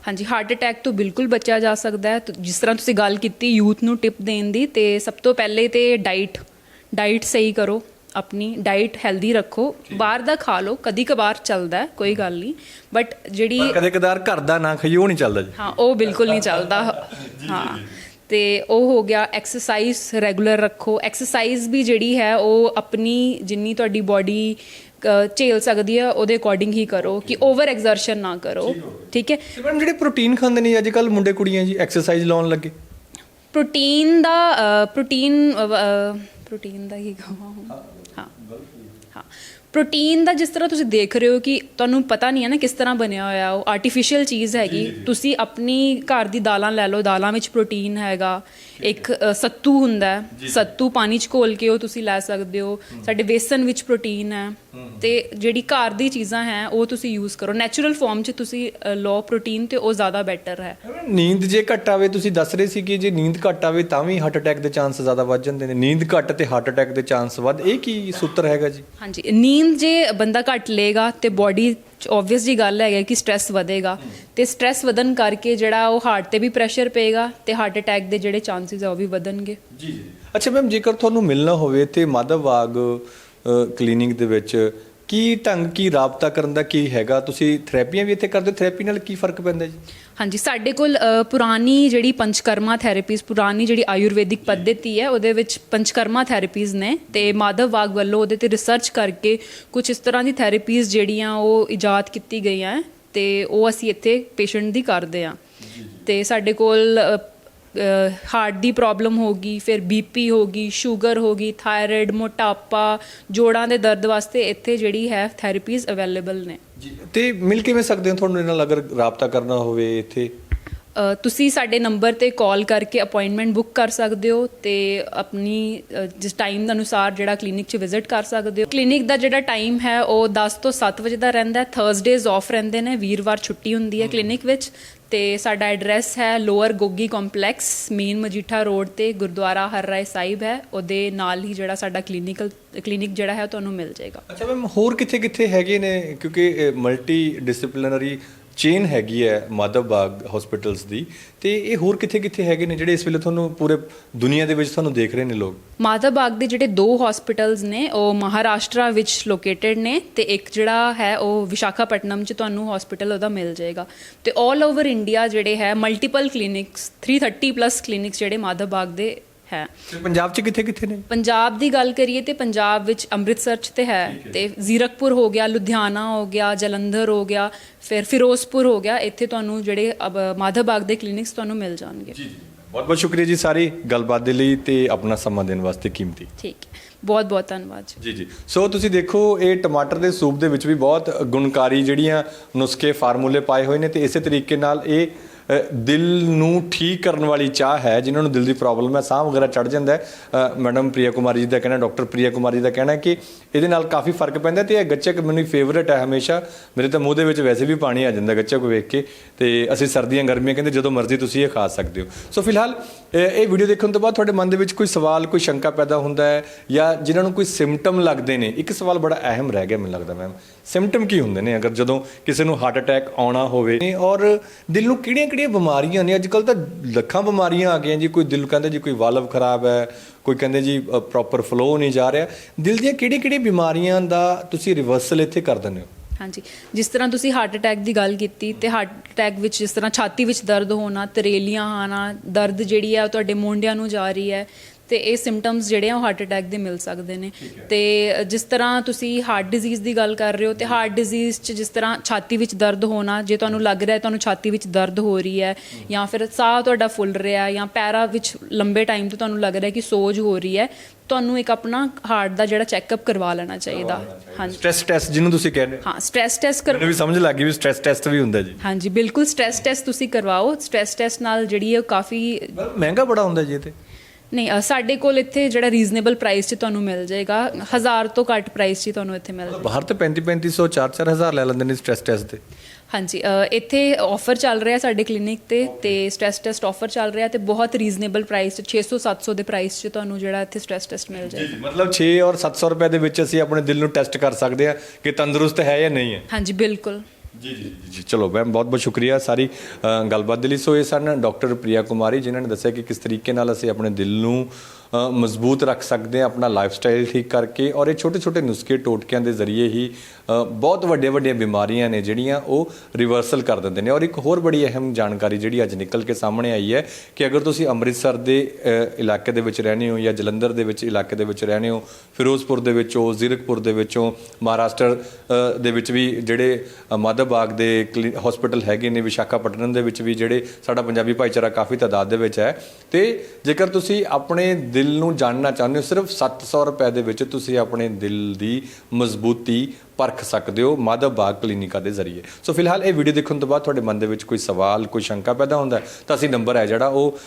ਹਾਂਜੀ ਹਾਰਟ ਅਟੈਕ ਤੋਂ ਬਿਲਕੁਲ ਬਚਿਆ ਜਾ ਸਕਦਾ ਹੈ। ਜਿਸ ਤਰ੍ਹਾਂ ਤੁਸੀਂ ਗੱਲ ਕੀਤੀ ਯੂਥ ਨੂੰ ਟਿਪ ਦੇਣ ਦੀ ਤੇ ਸਭ ਤੋਂ ਪਹਿਲੇ ਤੇ ਡਾਈਟ ਡਾਈਟ ਸਹੀ ਕਰੋ ਆਪਣੀ ਡਾਈਟ ਹੈਲਦੀ ਰੱਖੋ ਬਾਹਰ ਦਾ ਖਾ ਲਓ ਕਦੀ ਕਬਾਰ ਚੱਲਦਾ ਕੋਈ ਗੱਲ ਨਹੀਂ। ਬਟ ਜਿਹੜੀ ਕਦੇ ਕਦਾਰ ਘਰ ਦਾ ਨਾ ਉਹ ਨਹੀਂ ਚੱਲਦਾ ਜੀ। ਹਾਂ ਉਹ ਬਿਲਕੁਲ ਨਹੀਂ ਚੱਲਦਾ। ਹਾਂ। ਤੇ ਉਹ ਹੋ ਗਿਆ ਐਕਸਰਸਾਈਜ਼ ਰੈਗੂਲਰ ਰੱਖੋ। ਐਕਸਰਸਾਈਜ਼ ਵੀ ਜਿਹੜੀ ਹੈ ਉਹ ਆਪਣੀ ਜਿੰਨੀ ਤੁਹਾਡੀ ਬਾਡੀ ਝੇਲ ਸਕਦੀ ਹੈ ਉਹਦੇ ਅਕੋਰਡਿੰਗ ਹੀ ਕਰੋ ਕਿ ਓਵਰ ਐਗਜ਼ਰਸ਼ਨ ਨਾ ਕਰੋ। ਠੀਕ ਹੈ। ਮੈਡਮ ਜਿਹੜੇ ਪ੍ਰੋਟੀਨ ਖਾਂਦੇ ਨੇ ਅੱਜ ਕੱਲ ਮੁੰਡੇ ਕੁੜੀਆਂ ਜੀ ਐਕਸਰਸਾਈਜ਼ ਲਾਉਣ ਲੱਗੇ। ਪ੍ਰੋਟੀਨ ਦਾ ਪ੍ਰੋਟੀਨ ਪ੍ਰੋਟੀਨ ਦਾ ਕੀ ਕਹਾਂ ਪ੍ਰੋਟੀਨ ਦਾ ਜਿਸ ਤਰ੍ਹਾਂ ਤੁਸੀਂ ਦੇਖ ਰਹੇ ਹੋ ਕਿ ਤੁਹਾਨੂੰ ਪਤਾ ਨਹੀਂ ਹੈ ਨਾ ਕਿਸ ਤਰ੍ਹਾਂ ਬਣਿਆ ਹੋਇਆ ਉਹ ਆਰਟੀਫੀਸ਼ੀਅਲ ਚੀਜ਼ ਹੈਗੀ। ਤੁਸੀਂ ਆਪਣੀ ਘਰ ਦੀ ਦਾਲਾਂ ਲੈ ਲਓ ਦਾਲਾਂ ਵਿੱਚ ਪ੍ਰੋਟੀਨ ਹੈਗਾ। ਇੱਕ ਸੱਤੂ ਹੁੰਦਾ ਸੱਤੂ ਪਾਣੀ ਚ ਘੋਲ ਕੇ ਉਹ ਤੁਸੀਂ ਲੈ ਸਕਦੇ ਹੋ। ਸਾਡੇ ਵੇਸਨ ਵਿੱਚ ਪ੍ਰੋਟੀਨ ਹੈ। ਤੇ ਜਿਹੜੀ ਘਰ ਦੀ ਚੀਜ਼ਾਂ ਹੈ ਉਹ ਤੁਸੀਂ ਯੂਜ਼ ਕਰੋ। ਨੈਚੁਰਲ ਫਾਰਮ 'ਚ ਤੁਸੀਂ ਲੋ ਪ੍ਰੋਟੀਨ ਤੇ ਉਹ ਜ਼ਿਆਦਾ ਬੈਟਰ ਹੈ। ਨੀਂਦ ਜੇ ਘੱਟ ਆਵੇ ਤੁਸੀਂ ਦੱਸ ਰਹੇ ਸੀ ਕਿ ਜੇ ਨੀਂਦ ਘੱਟ ਆਵੇ ਤਾਂ ਵੀ ਹਾਰਟ ਅਟੈਕ ਦੇ ਚਾਂਸ ਜ਼ਿਆਦਾ ਵੱਧ ਜਾਂਦੇ ਨੇ। ਨੀਂਦ ਘੱਟ ਤੇ ਹਾਰਟ ਅਟੈਕ ਦੇ ਚਾਂਸ ਵੱਧ। ਇਹ ਕੀ ਸੂਤਰ ਹੈਗਾ ਜੀ? ਹਾਂਜੀ ਨੀਂਦ ਜੇ ਬੰਦਾ ਘੱਟ ਲੇਗਾ ਤੇ ਬਾਡੀ ਆਬਵੀਅਸ ਜੀ ਗੱਲ ਹੈਗਾ ਕਿ ਸਟ्रेस ਵਧੇਗਾ। ਤੇ ਸਟ्रेस ਵਧਨ ਕਰਕੇ ਜਿਹੜਾ ਉਹ ਹਾਰਟ ਤੇ ਵੀ ਪ੍ਰੈਸ਼ਰ ਪਏਗਾ ਤੇ ਹਾਰਟ ਅਟੈਕ ਦੇ ਜਿਹੜੇ ਚਾਂਸਸ ਆ ਉਹ ਵੀ ਵਧਣਗੇ। ਜੀ ਜੀ। ਅੱਛਾ ਮੈਮ ਜੇਕਰ ਤੁਹਾਨੂੰ ਮਿਲਣਾ ਹੋਵੇ ਤੇ ਮਾਧਵ ਬਾਗ ਕਲੀਨਿਕ ਦੇ ਵਿੱਚ ਕੀ ਢੰਗ ਕੀ ਰਾਬਤਾ ਕਰਨ ਦਾ ਕੀ ਹੈਗਾ? ਤੁਸੀਂ ਥੈਰੇਪੀਆਂ ਵੀ ਇੱਥੇ ਕਰਦੇ ਹੋ? ਥੈਰੇਪੀ ਨਾਲ ਕੀ ਫ਼ਰਕ ਪੈਂਦਾ ਜੀ? ਹਾਂਜੀ ਸਾਡੇ ਕੋਲ ਪੁਰਾਣੀ ਜਿਹੜੀ ਪੰਚਕਰਮਾ ਥੈਰੇਪੀਜ਼ ਪੁਰਾਣੀ ਜਿਹੜੀ ਆਯੁਰਵੈਦਿਕ ਪੱਧਤੀ ਹੈ ਉਹਦੇ ਵਿੱਚ ਪੰਚਕਰਮਾ ਥੈਰੇਪੀਜ਼ ਨੇ ਤੇ ਮਾਧਵ ਬਾਗ ਵੱਲੋਂ ਉਹਦੇ ਤੇ ਰਿਸਰਚ ਕਰਕੇ ਕੁਝ ਇਸ ਤਰ੍ਹਾਂ ਦੀ ਥੈਰੇਪੀਜ਼ ਜਿਹੜੀਆਂ ਉਹ ਇਜਾਦ ਕੀਤੀ ਗਈਆਂ ਤੇ ਉਹ ਅਸੀਂ ਇੱਥੇ ਪੇਸ਼ੈਂਟ ਦੀ ਕਰਦੇ ਆ ਤੇ ਸਾਡੇ ਕੋਲ ਹਾਰਟ ਦੀ ਪ੍ਰੋਬਲਮ ਹੋ ਗਈ ਫਿਰ ਬੀਪੀ ਹੋ ਗਈ ਸ਼ੂਗਰ ਹੋ ਗਈ ਥਾਇਰਾਇਡ ਮੋਟਾਪਾ ਜੋੜਾਂ ਦੇ ਦਰਦ ਵਾਸਤੇ ਇੱਥੇ ਜਿਹੜੀ ਹੈ ਥੈਰੇਪੀਜ਼ ਅਵੇਲੇਬਲ ਨੇ। ਜੀ ਤੇ ਮਿਲ ਕਿਵੇਂ ਸਕਦੇ ਹੋ ਤੁਹਾਨੂੰ ਇਹਨਾਂ ਨਾਲ ਅਗਰ ਰਾਬਤਾ ਕਰਨਾ ਹੋਵੇ ਇੱਥੇ? ਤੁਸੀਂ ਸਾਡੇ ਨੰਬਰ ਤੇ ਕਾਲ ਕਰਕੇ ਅਪਾਇੰਟਮੈਂਟ ਬੁੱਕ ਕਰ ਸਕਦੇ ਹੋ ਤੇ ਆਪਣੀ ਜਿਸ ਟਾਈਮ ਦੇ ਅਨੁਸਾਰ ਜਿਹੜਾ ਕਲੀਨਿਕ 'ਚ ਵਿਜ਼ਿਟ ਕਰ ਸਕਦੇ ਹੋ। ਕਲੀਨਿਕ ਦਾ ਜਿਹੜਾ ਟਾਈਮ ਹੈ ਉਹ 10 ਤੋਂ 7 ਵਜੇ ਦਾ ਰਹਿੰਦਾ ਹੈ ਥਰਸਡੇਜ਼ ਆਫ ਰਹਿੰਦੇ ਨੇ ਵੀਰਵਾਰ ਛੁੱਟੀ ਹੁੰਦੀ ਹੈ ਕਲੀਨਿਕ ਵਿੱਚ। ਤੇ ਸਾਡਾ ਐਡਰੈਸ ਹੈ lower Gogi complex main Majitha road ਤੇ ਗੁਰਦੁਆਰਾ ਹਰ ਰਾਏ ਸਾਹਿਬ ਹੈ। ਉਹਦੇ ਨਾਲ ਹੀ ਜਿਹੜਾ ਸਾਡਾ ਕਲੀਨਿਕਲ ਕਲੀਨਿਕ ਜਿਹੜਾ ਹੈ ਉਹ ਤੁਹਾਨੂੰ ਮਿਲ ਜਾਏਗਾ। ਅੱਛਾ ਮੈਮ, ਹੋਰ ਕਿੱਥੇ ਕਿੱਥੇ ਹੈਗੇ ਨੇ? ਕਿਉਂਕਿ ਮਲਟੀ ਡਿਸਪਲਿਨਰੀ ਚੇਨ ਹੈਗੀ ਹੈ ਮਾਧਵ ਬਾਗ ਹਸਪੀਟਲਸ ਦੀ ਤੇ ਇਹ ਹੋਰ ਕਿੱਥੇ ਕਿੱਥੇ ਹੈਗੇ ਨੇ ਜਿਹੜੇ ਇਸ ਵੇਲੇ ਤੁਹਾਨੂੰ ਪੂਰੇ ਦੁਨੀਆ ਦੇ ਵਿੱਚ ਤੁਹਾਨੂੰ ਦੇਖ ਰਹੇ ਨੇ ਲੋਕ? ਮਾਧਵ ਬਾਗ ਦੇ ਜਿਹੜੇ ਦੋ ਹਸਪੀਟਲਸ ਨੇ, ਉਹ ਮਹਾਰਾਸ਼ਟਰ ਵਿੱਚ ਲੋਕੇਟਡ ਨੇ ਤੇ ਇੱਕ ਜਿਹੜਾ ਹੈ ਉਹ ਵਿਸ਼ਾਖਾਪਟਨਮ ਚ ਤੁਹਾਨੂੰ ਹਸਪੀਟਲ ਉਹਦਾ ਮਿਲ ਜਾਏਗਾ। ਤੇ 올 ਓਵਰ ਇੰਡੀਆ ਜਿਹੜੇ ਹੈ ਮਲਟੀਪਲ ਕਲੀਨਿਕਸ 330 ਪਲੱਸ ਕਲੀਨਿਕਸ ਜਿਹੜੇ ਮਾਧਵ ਬਾਗ ਦੇ ਹੈ। ਤੇ ਪੰਜਾਬ 'ਚ ਕਿੱਥੇ ਕਿੱਥੇ ਨੇ? ਪੰਜਾਬ ਦੀ ਗੱਲ ਕਰੀਏ ਤੇ ਪੰਜਾਬ ਵਿੱਚ ਅੰਮ੍ਰਿਤਸਰ ਚ ਤੇ ਹੈ ਤੇ ਜ਼ੀਰਕਪੁਰ ਹੋ ਗਿਆ ਲੁਧਿਆਣਾ ਹੋ ਗਿਆ ਜਲੰਧਰ ਹੋ ਗਿਆ ਫਿਰ ਫਿਰੋਜ਼ਪੁਰ ਹੋ ਗਿਆ ਇੱਥੇ ਤੁਹਾਨੂੰ ਜਿਹੜੇ ਮਾਧਵ ਬਾਗ ਦੇ ਕਲੀਨਿਕਸ ਤੁਹਾਨੂੰ ਮਿਲ ਜਾਣਗੇ। ਬਹੁਤ ਬਹੁਤ ਸ਼ੁਕਰੀਆ ਜੀ ਸਾਰੀ ਗੱਲਬਾਤ ਦੇ ਲਈ ਤੇ ਆਪਣਾ ਸਮਾਂ ਦੇਣ ਵਾਸਤੇ ਕੀਮਤੀ। ਠੀਕ ਬਹੁਤ ਬਹੁਤ ਧੰਨਵਾਦ ਜੀ। ਜੀ ਜੀ। ਸੋ ਤੁਸੀਂ ਦੇਖੋ ਇਹ ਟਮਾਟਰ ਦੇ ਸੂਪ ਦੇ ਵਿੱਚ ਵੀ ਬਹੁਤ ਗੁਣਕਾਰੀ ਜਿਹੜੀਆਂ ਨੁਸਖੇ ਫਾਰਮੂਲੇ ਪਾਏ ਹੋਏ ਨੇ ਤੇ ਇਸੇ ਤਰੀਕੇ ਨਾਲ ਇਹ ਦਿਲ ਨੂੰ ਠੀਕ ਕਰਨ ਵਾਲੀ ਚਾਹ ਹੈ, ਜਿਨ੍ਹਾਂ ਨੂੰ ਦਿਲ ਦੀ ਪ੍ਰੋਬਲਮ ਹੈ, ਸਾਹ ਵਗੈਰਾ ਚੜ ਜਾਂਦਾ ਹੈ। ਮੈਡਮ ਪ੍ਰਿਆ ਕੁਮਾਰੀ ਜੀ ਦਾ ਕਹਿਣਾ, ਡਾਕਟਰ ਪ੍ਰਿਆ ਕੁਮਾਰੀ ਜੀ ਦਾ ਕਹਿਣਾ ਕਿ ਇਹਦੇ ਨਾਲ ਕਾਫੀ ਫ਼ਰਕ ਪੈਂਦਾ ਤੇ ਇਹ ਗੱਚਕ ਮੈਨੂੰ ਫੇਵਰਟ ਹੈ ਹਮੇਸ਼ਾ। ਮੇਰੇ ਤਾਂ ਮੂੰਹ ਦੇ ਵਿੱਚ ਵੈਸੇ ਵੀ ਪਾਣੀ ਆ ਜਾਂਦਾ ਗੱਚਕ ਵੇਖ ਕੇ ਤੇ ਅਸੀਂ ਸਰਦੀਆਂ ਗਰਮੀਆਂ ਕਹਿੰਦੇ ਜਦੋਂ ਮਰਜ਼ੀ ਤੁਸੀਂ ਇਹ ਖਾ ਸਕਦੇ ਹੋ। ਸੋ ਫਿਲਹਾਲ ਇਹ ਵੀਡੀਓ ਦੇਖਣ ਤੋਂ ਬਾਅਦ ਤੁਹਾਡੇ ਮਨ ਦੇ ਵਿੱਚ ਕੋਈ ਸਵਾਲ, ਕੋਈ ਸ਼ੰਕਾ ਪੈਦਾ ਹੁੰਦਾ ਹੈ ਜਾਂ ਜਿਨ੍ਹਾਂ ਨੂੰ ਕੋਈ ਸਿੰਪਟਮ ਲੱਗਦੇ ਨੇ? ਇੱਕ ਸਵਾਲ ਬੜਾ ਅਹਿਮ ਰਹਿ ਗਿਆ ਮੈਨੂੰ ਲੱਗਦਾ ਮੈਮ ਸਿੰਪਟਮ ਕੀ ਹੁੰਦੇ ਨੇ? ਅਗਰ ਜਦੋਂ ਕਿਸੇ ਨੂੰ ਹਾਰਟ ਅਟੈਕ ਆਉਣਾ ਹੋਵੇ ਔਰ ਦਿਲ ਨੂੰ ਕਿਹੜੀਆਂ-ਕਿਹੜੀਆਂ ਬਿਮਾਰੀਆਂ ਨੇ? ਅੱਜਕੱਲ ਤਾਂ ਲੱਖਾਂ ਬਿਮਾਰੀਆਂ ਆ ਗਈਆਂ ਜੀ। ਕੋਈ ਦਿਲ ਕਹਿੰਦਾ ਜੀ ਕੋਈ ਵਾਲਵ ਖਰਾਬ ਹੈ, ਕੋਈ ਕਹਿੰਦੇ ਜੀ ਪ੍ਰੋਪਰ ਫਲੋ ਨਹੀਂ ਜਾ ਰਿਹਾ। ਦਿਲ ਦੀਆਂ ਕਿਹੜੀਆਂ-ਕਿਹੜੀਆਂ ਬਿਮਾਰੀਆਂ ਦਾ ਤੁਸੀਂ ਰਿਵਰਸਲ ਇੱਥੇ ਕਰ ਦਿੰਦੇ ਹੋ? ਹਾਂਜੀ। ਜਿਸ ਤਰ੍ਹਾਂ ਤੁਸੀਂ ਹਾਰਟ ਅਟੈਕ ਦੀ ਗੱਲ ਕੀਤੀ ਤੇ ਹਾਰਟ ਅਟੈਕ ਵਿੱਚ ਜਿਸ ਤਰ੍ਹਾਂ ਛਾਤੀ ਵਿੱਚ ਦਰਦ ਹੋਣਾ, ਤਰੇਲੀਆਂ ਆਣਾ ਦਰਦ ਜਿਹੜੀ ਹੈ ਉਹ ਤੁਹਾਡੇ ਮੋਢਿਆਂ ਨੂੰ ਜਾ ਰਹੀ ਹੈ ਤੇ ਇਹ ਸਿੰਪਟਮਸ ਜਿਹੜੇ ਆ ਉਹ ਹਾਰਟ ਅਟੈਕ ਦੇ ਮਿਲ ਸਕਦੇ ਨੇ। ਤੇ ਜਿਸ ਤਰ੍ਹਾਂ ਤੁਸੀਂ ਹਾਰਟ ਡਿਜ਼ੀਜ਼ ਦੀ ਗੱਲ ਕਰ ਰਹੇ ਹੋ ਤੇ ਹਾਰਟ ਡਿਜ਼ੀਜ਼ 'ਚ ਜਿਸ ਤਰ੍ਹਾਂ ਛਾਤੀ ਵਿੱਚ ਦਰਦ ਹੋਣਾ ਜੇ ਤੁਹਾਨੂੰ ਲੱਗ ਰਿਹਾ ਹੈ ਤੁਹਾਨੂੰ ਛਾਤੀ ਵਿੱਚ ਦਰਦ ਹੋ ਰਹੀ ਹੈ ਜਾਂ ਫਿਰ ਸਾਹ ਤੁਹਾਡਾ ਫੁੱਲ ਰਿਹਾ ਹੈ ਜਾਂ ਪੈਰਾਂ ਵਿੱਚ ਲੰਬੇ ਟਾਈਮ ਤੋਂ ਤੁਹਾਨੂੰ ਲੱਗ ਰਿਹਾ ਕਿ ਸੋਜ ਹੋ ਰਹੀ ਹੈ ਤੁਹਾਨੂੰ ਇੱਕ ਆਪਣਾ ਹਾਰਟ ਦਾ ਜਿਹੜਾ ਚੈੱਕਅਪ ਕਰਵਾ ਲੈਣਾ ਚਾਹੀਦਾ। ਹਾਂਜੀ। ਸਟ੍ਰੈਸ ਟੈਸਟ ਜਿਹਨੂੰ ਤੁਸੀਂ ਕਹਿੰਦੇ ਹੋ। ਹਾਂ ਸਟ੍ਰੈਸ ਟੈਸਟ ਕਰ ਮੈਨੂੰ ਵੀ ਸਮਝ ਲੱਗ ਗਈ ਵੀ ਸਟ੍ਰੈਸ ਟੈਸਟ ਵੀ ਹੁੰਦਾ ਜੀ। ਹਾਂਜੀ ਬਿਲਕੁਲ ਸਟ੍ਰੈਸ ਟੈਸਟ ਤੁਸੀਂ ਕਰਵਾਓ। ਸਟ੍ਰੈਸ ਟੈਸਟ ਨਾਲ ਜਿਹੜੀ ਹੈ ਉਹ ਕਾਫੀ ਮਹਿੰਗਾ ਬੜਾ ਹੁੰਦਾ ਜੀ ਇਹ ਤੇ। ਨਹੀਂ ਅ, ਸਾਡੇ ਕੋਲ ਇੱਥੇ ਜਿਹੜਾ ਰੀਜ਼ਨੇਬਲ ਪ੍ਰਾਈਸ 'ਚ ਤੁਹਾਨੂੰ ਮਿਲ ਜਾਏਗਾ। ਹਜ਼ਾਰ ਤੋਂ ਘੱਟ ਪ੍ਰਾਈਸ 'ਚ ਹੀ ਤੁਹਾਨੂੰ ਇੱਥੇ ਮਿਲ ਜਾਏਗਾ। ਬਾਹਰ ਤੇ 35 3500 4 4000 ਲੈ ਲੈਂਦੇ ਨੇ ਸਟ੍ਰੈਸ ਟੈਸਟ ਦੇ। ਹਾਂਜੀ ਅ, ਇੱਥੇ ਆਫਰ ਚੱਲ ਰਿਹਾ ਸਾਡੇ ਕਲੀਨਿਕ ਤੇ ਤੇ ਸਟ੍ਰੈਸ ਟੈਸਟ ਆਫਰ ਚੱਲ ਰਿਹਾ ਤੇ ਬਹੁਤ ਰੀਜ਼ਨੇਬਲ ਪ੍ਰਾਈਸ 'ਚ 600 700 ਦੇ ਪ੍ਰਾਈਸ 'ਚ ਤੁਹਾਨੂੰ ਜਿਹੜਾ ਇੱਥੇ ਸਟ੍ਰੈਸ ਟੈਸਟ ਮਿਲ ਜਾਏਗਾ। ਮਤਲਬ 6 ਔਰ 700 ਰੁਪਏ ਦੇ ਵਿੱਚ ਅਸੀਂ ਆਪਣੇ ਦਿਲ ਨੂੰ ਟੈਸਟ ਕਰ ਸਕਦੇ ਹਾਂ ਕਿ ਤੰਦਰੁਸਤ ਹੈ ਜਾਂ ਨਹੀਂ ਹੈ। ਹਾਂਜੀ ਬਿਲਕੁਲ। ਜੀ ਜੀ ਜੀ ਚਲੋ, ਮੈਮ, ਬਹੁਤ ਬਹੁਤ ਸ਼ੁਕਰੀਆ ਸਾਰੀ ਗੱਲਬਾਤ ਦੇ ਲਈ। ਸੋ ਇਹ ਸਨ ਡਾਕਟਰ ਪ੍ਰਿਆ ਕੁਮਾਰੀ, ਜਿਨ੍ਹਾਂ ਨੇ ਦੱਸਿਆ ਕਿ ਕਿਸ ਤਰੀਕੇ ਨਾਲ ਅਸੀਂ ਆਪਣੇ ਦਿਲ ਨੂੰ ਮਜ਼ਬੂਤ ਰੱਖ ਸਕਦੇ ਹਾਂ, ਆਪਣਾ ਲਾਈਫ ਸਟਾਈਲ ਠੀਕ ਕਰਕੇ। ਔਰ ਇਹ ਛੋਟੇ ਛੋਟੇ ਨੁਸਖੇ ਟੋਟਕਿਆਂ ਦੇ ਜ਼ਰੀਏ ਹੀ ਬਹੁਤ ਵੱਡੇ ਵੱਡੀਆਂ ਬਿਮਾਰੀਆਂ ਨੇ ਜਿਹੜੀਆਂ ਉਹ ਰਿਵਰਸਲ ਕਰ ਦਿੰਦੇ ਨੇ। ਔਰ ਇੱਕ ਹੋਰ ਬੜੀ ਅਹਿਮ ਜਾਣਕਾਰੀ ਜਿਹੜੀ ਅੱਜ ਨਿਕਲ ਕੇ ਸਾਹਮਣੇ ਆਈ ਹੈ ਕਿ ਅਗਰ ਤੁਸੀਂ ਅੰਮ੍ਰਿਤਸਰ ਦੇ ਇਲਾਕੇ ਦੇ ਵਿੱਚ ਰਹਿੰਦੇ ਹੋ ਜਾਂ ਜਲੰਧਰ ਦੇ ਵਿੱਚ ਇਲਾਕੇ ਦੇ ਵਿੱਚ ਰਹਿੰਦੇ ਹੋ ਫਿਰੋਜ਼ਪੁਰ ਦੇ ਵਿੱਚੋਂ ਜ਼ੀਰਕਪੁਰ ਦੇ ਵਿੱਚੋਂ ਮਹਾਰਾਸ਼ਟਰ ਦੇ ਵਿੱਚ ਵੀ ਜਿਹੜੇ ਅ, ਬਾਗ ਦੇ ਹਸਪੀਟਲ ਹੈਗੇ ਨੇ ਵਿਸ਼ਾਖਾਪਟਨਮ ਦੇ ਵਿੱਚ ਵੀ ਜਿਹੜੇ ਸਾਡਾ ਪੰਜਾਬੀ ਭਾਈਚਾਰਾ ਕਾਫੀ ਤਾਦਾਦ ਦੇ ਵਿੱਚ ਹੈ। ਤੇ ਜੇਕਰ ਤੁਸੀਂ ਆਪਣੇ ਦਿਲ ਨੂੰ ਜਾਣਨਾ ਚਾਹੁੰਦੇ ਹੋ ਸਿਰਫ 700 ਰੁਪਏ ਦੇ ਵਿੱਚ ਤੁਸੀਂ ਆਪਣੇ ਦਿਲ ਦੀ ਮਜ਼ਬੂਤੀ ਪਰਖ ਸਕਦੇ ਹੋ ਮਾਧਵ ਬਾਗ ਕਲੀਨਿਕਾ ਦੇ ਜ਼ਰੀਏ। ਸੋ ਫਿਲਹਾਲ ਇਹ ਵੀਡੀਓ ਦੇਖਣ ਤੋਂ ਬਾਅਦ ਤੁਹਾਡੇ ਮਨ ਦੇ ਵਿੱਚ ਕੋਈ ਸਵਾਲ, ਕੋਈ ਸ਼ੰਕਾ ਪੈਦਾ ਹੁੰਦਾ ਤਾਂ ਅਸੀਂ ਨੰਬਰ ਹੈ ਜਿਹੜਾ ਉਹ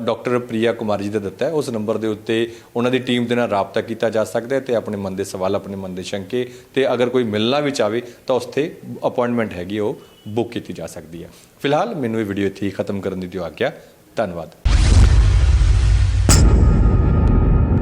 ਡਾਕਟਰ ਪ੍ਰਿਆ ਕੁਮਾਰ ਜੀ ਦਾ ਦਿੱਤਾ ਹੈ। ਉਸ ਨੰਬਰ ਦੇ ਉੱਤੇ ਉਹਨਾਂ ਦੀ ਟੀਮ ਦੇ ਨਾਲ ਰਾਬਤਾ ਕੀਤਾ ਜਾ ਸਕਦਾ ਹੈ ਤੇ ਆਪਣੇ ਮਨ ਦੇ ਸਵਾਲ, ਆਪਣੇ ਮਨ ਦੇ ਸ਼ੰਕੇ ਤੇ ਅਗਰ ਕੋਈ ਮਿਲਣਾ ਵੀ ਚਾਹਵੇ, ਤਾਂ ਉਸ ਤੇ ਅਪਾਇੰਟਮੈਂਟ ਹੈਗੀ, ਉਹ ਬੁੱਕ ਕੀਤੀ ਜਾ ਸਕਦੀ ਹੈ। ਫਿਲਹਾਲ ਮੈਨੂੰ ਇਹ ਵੀਡੀਓ ਇੱਥੇ ਹੀ ਖਤਮ ਕਰਨ ਦੀ ਦਿਓ ਆਗਿਆ। ਧੰਨਵਾਦ।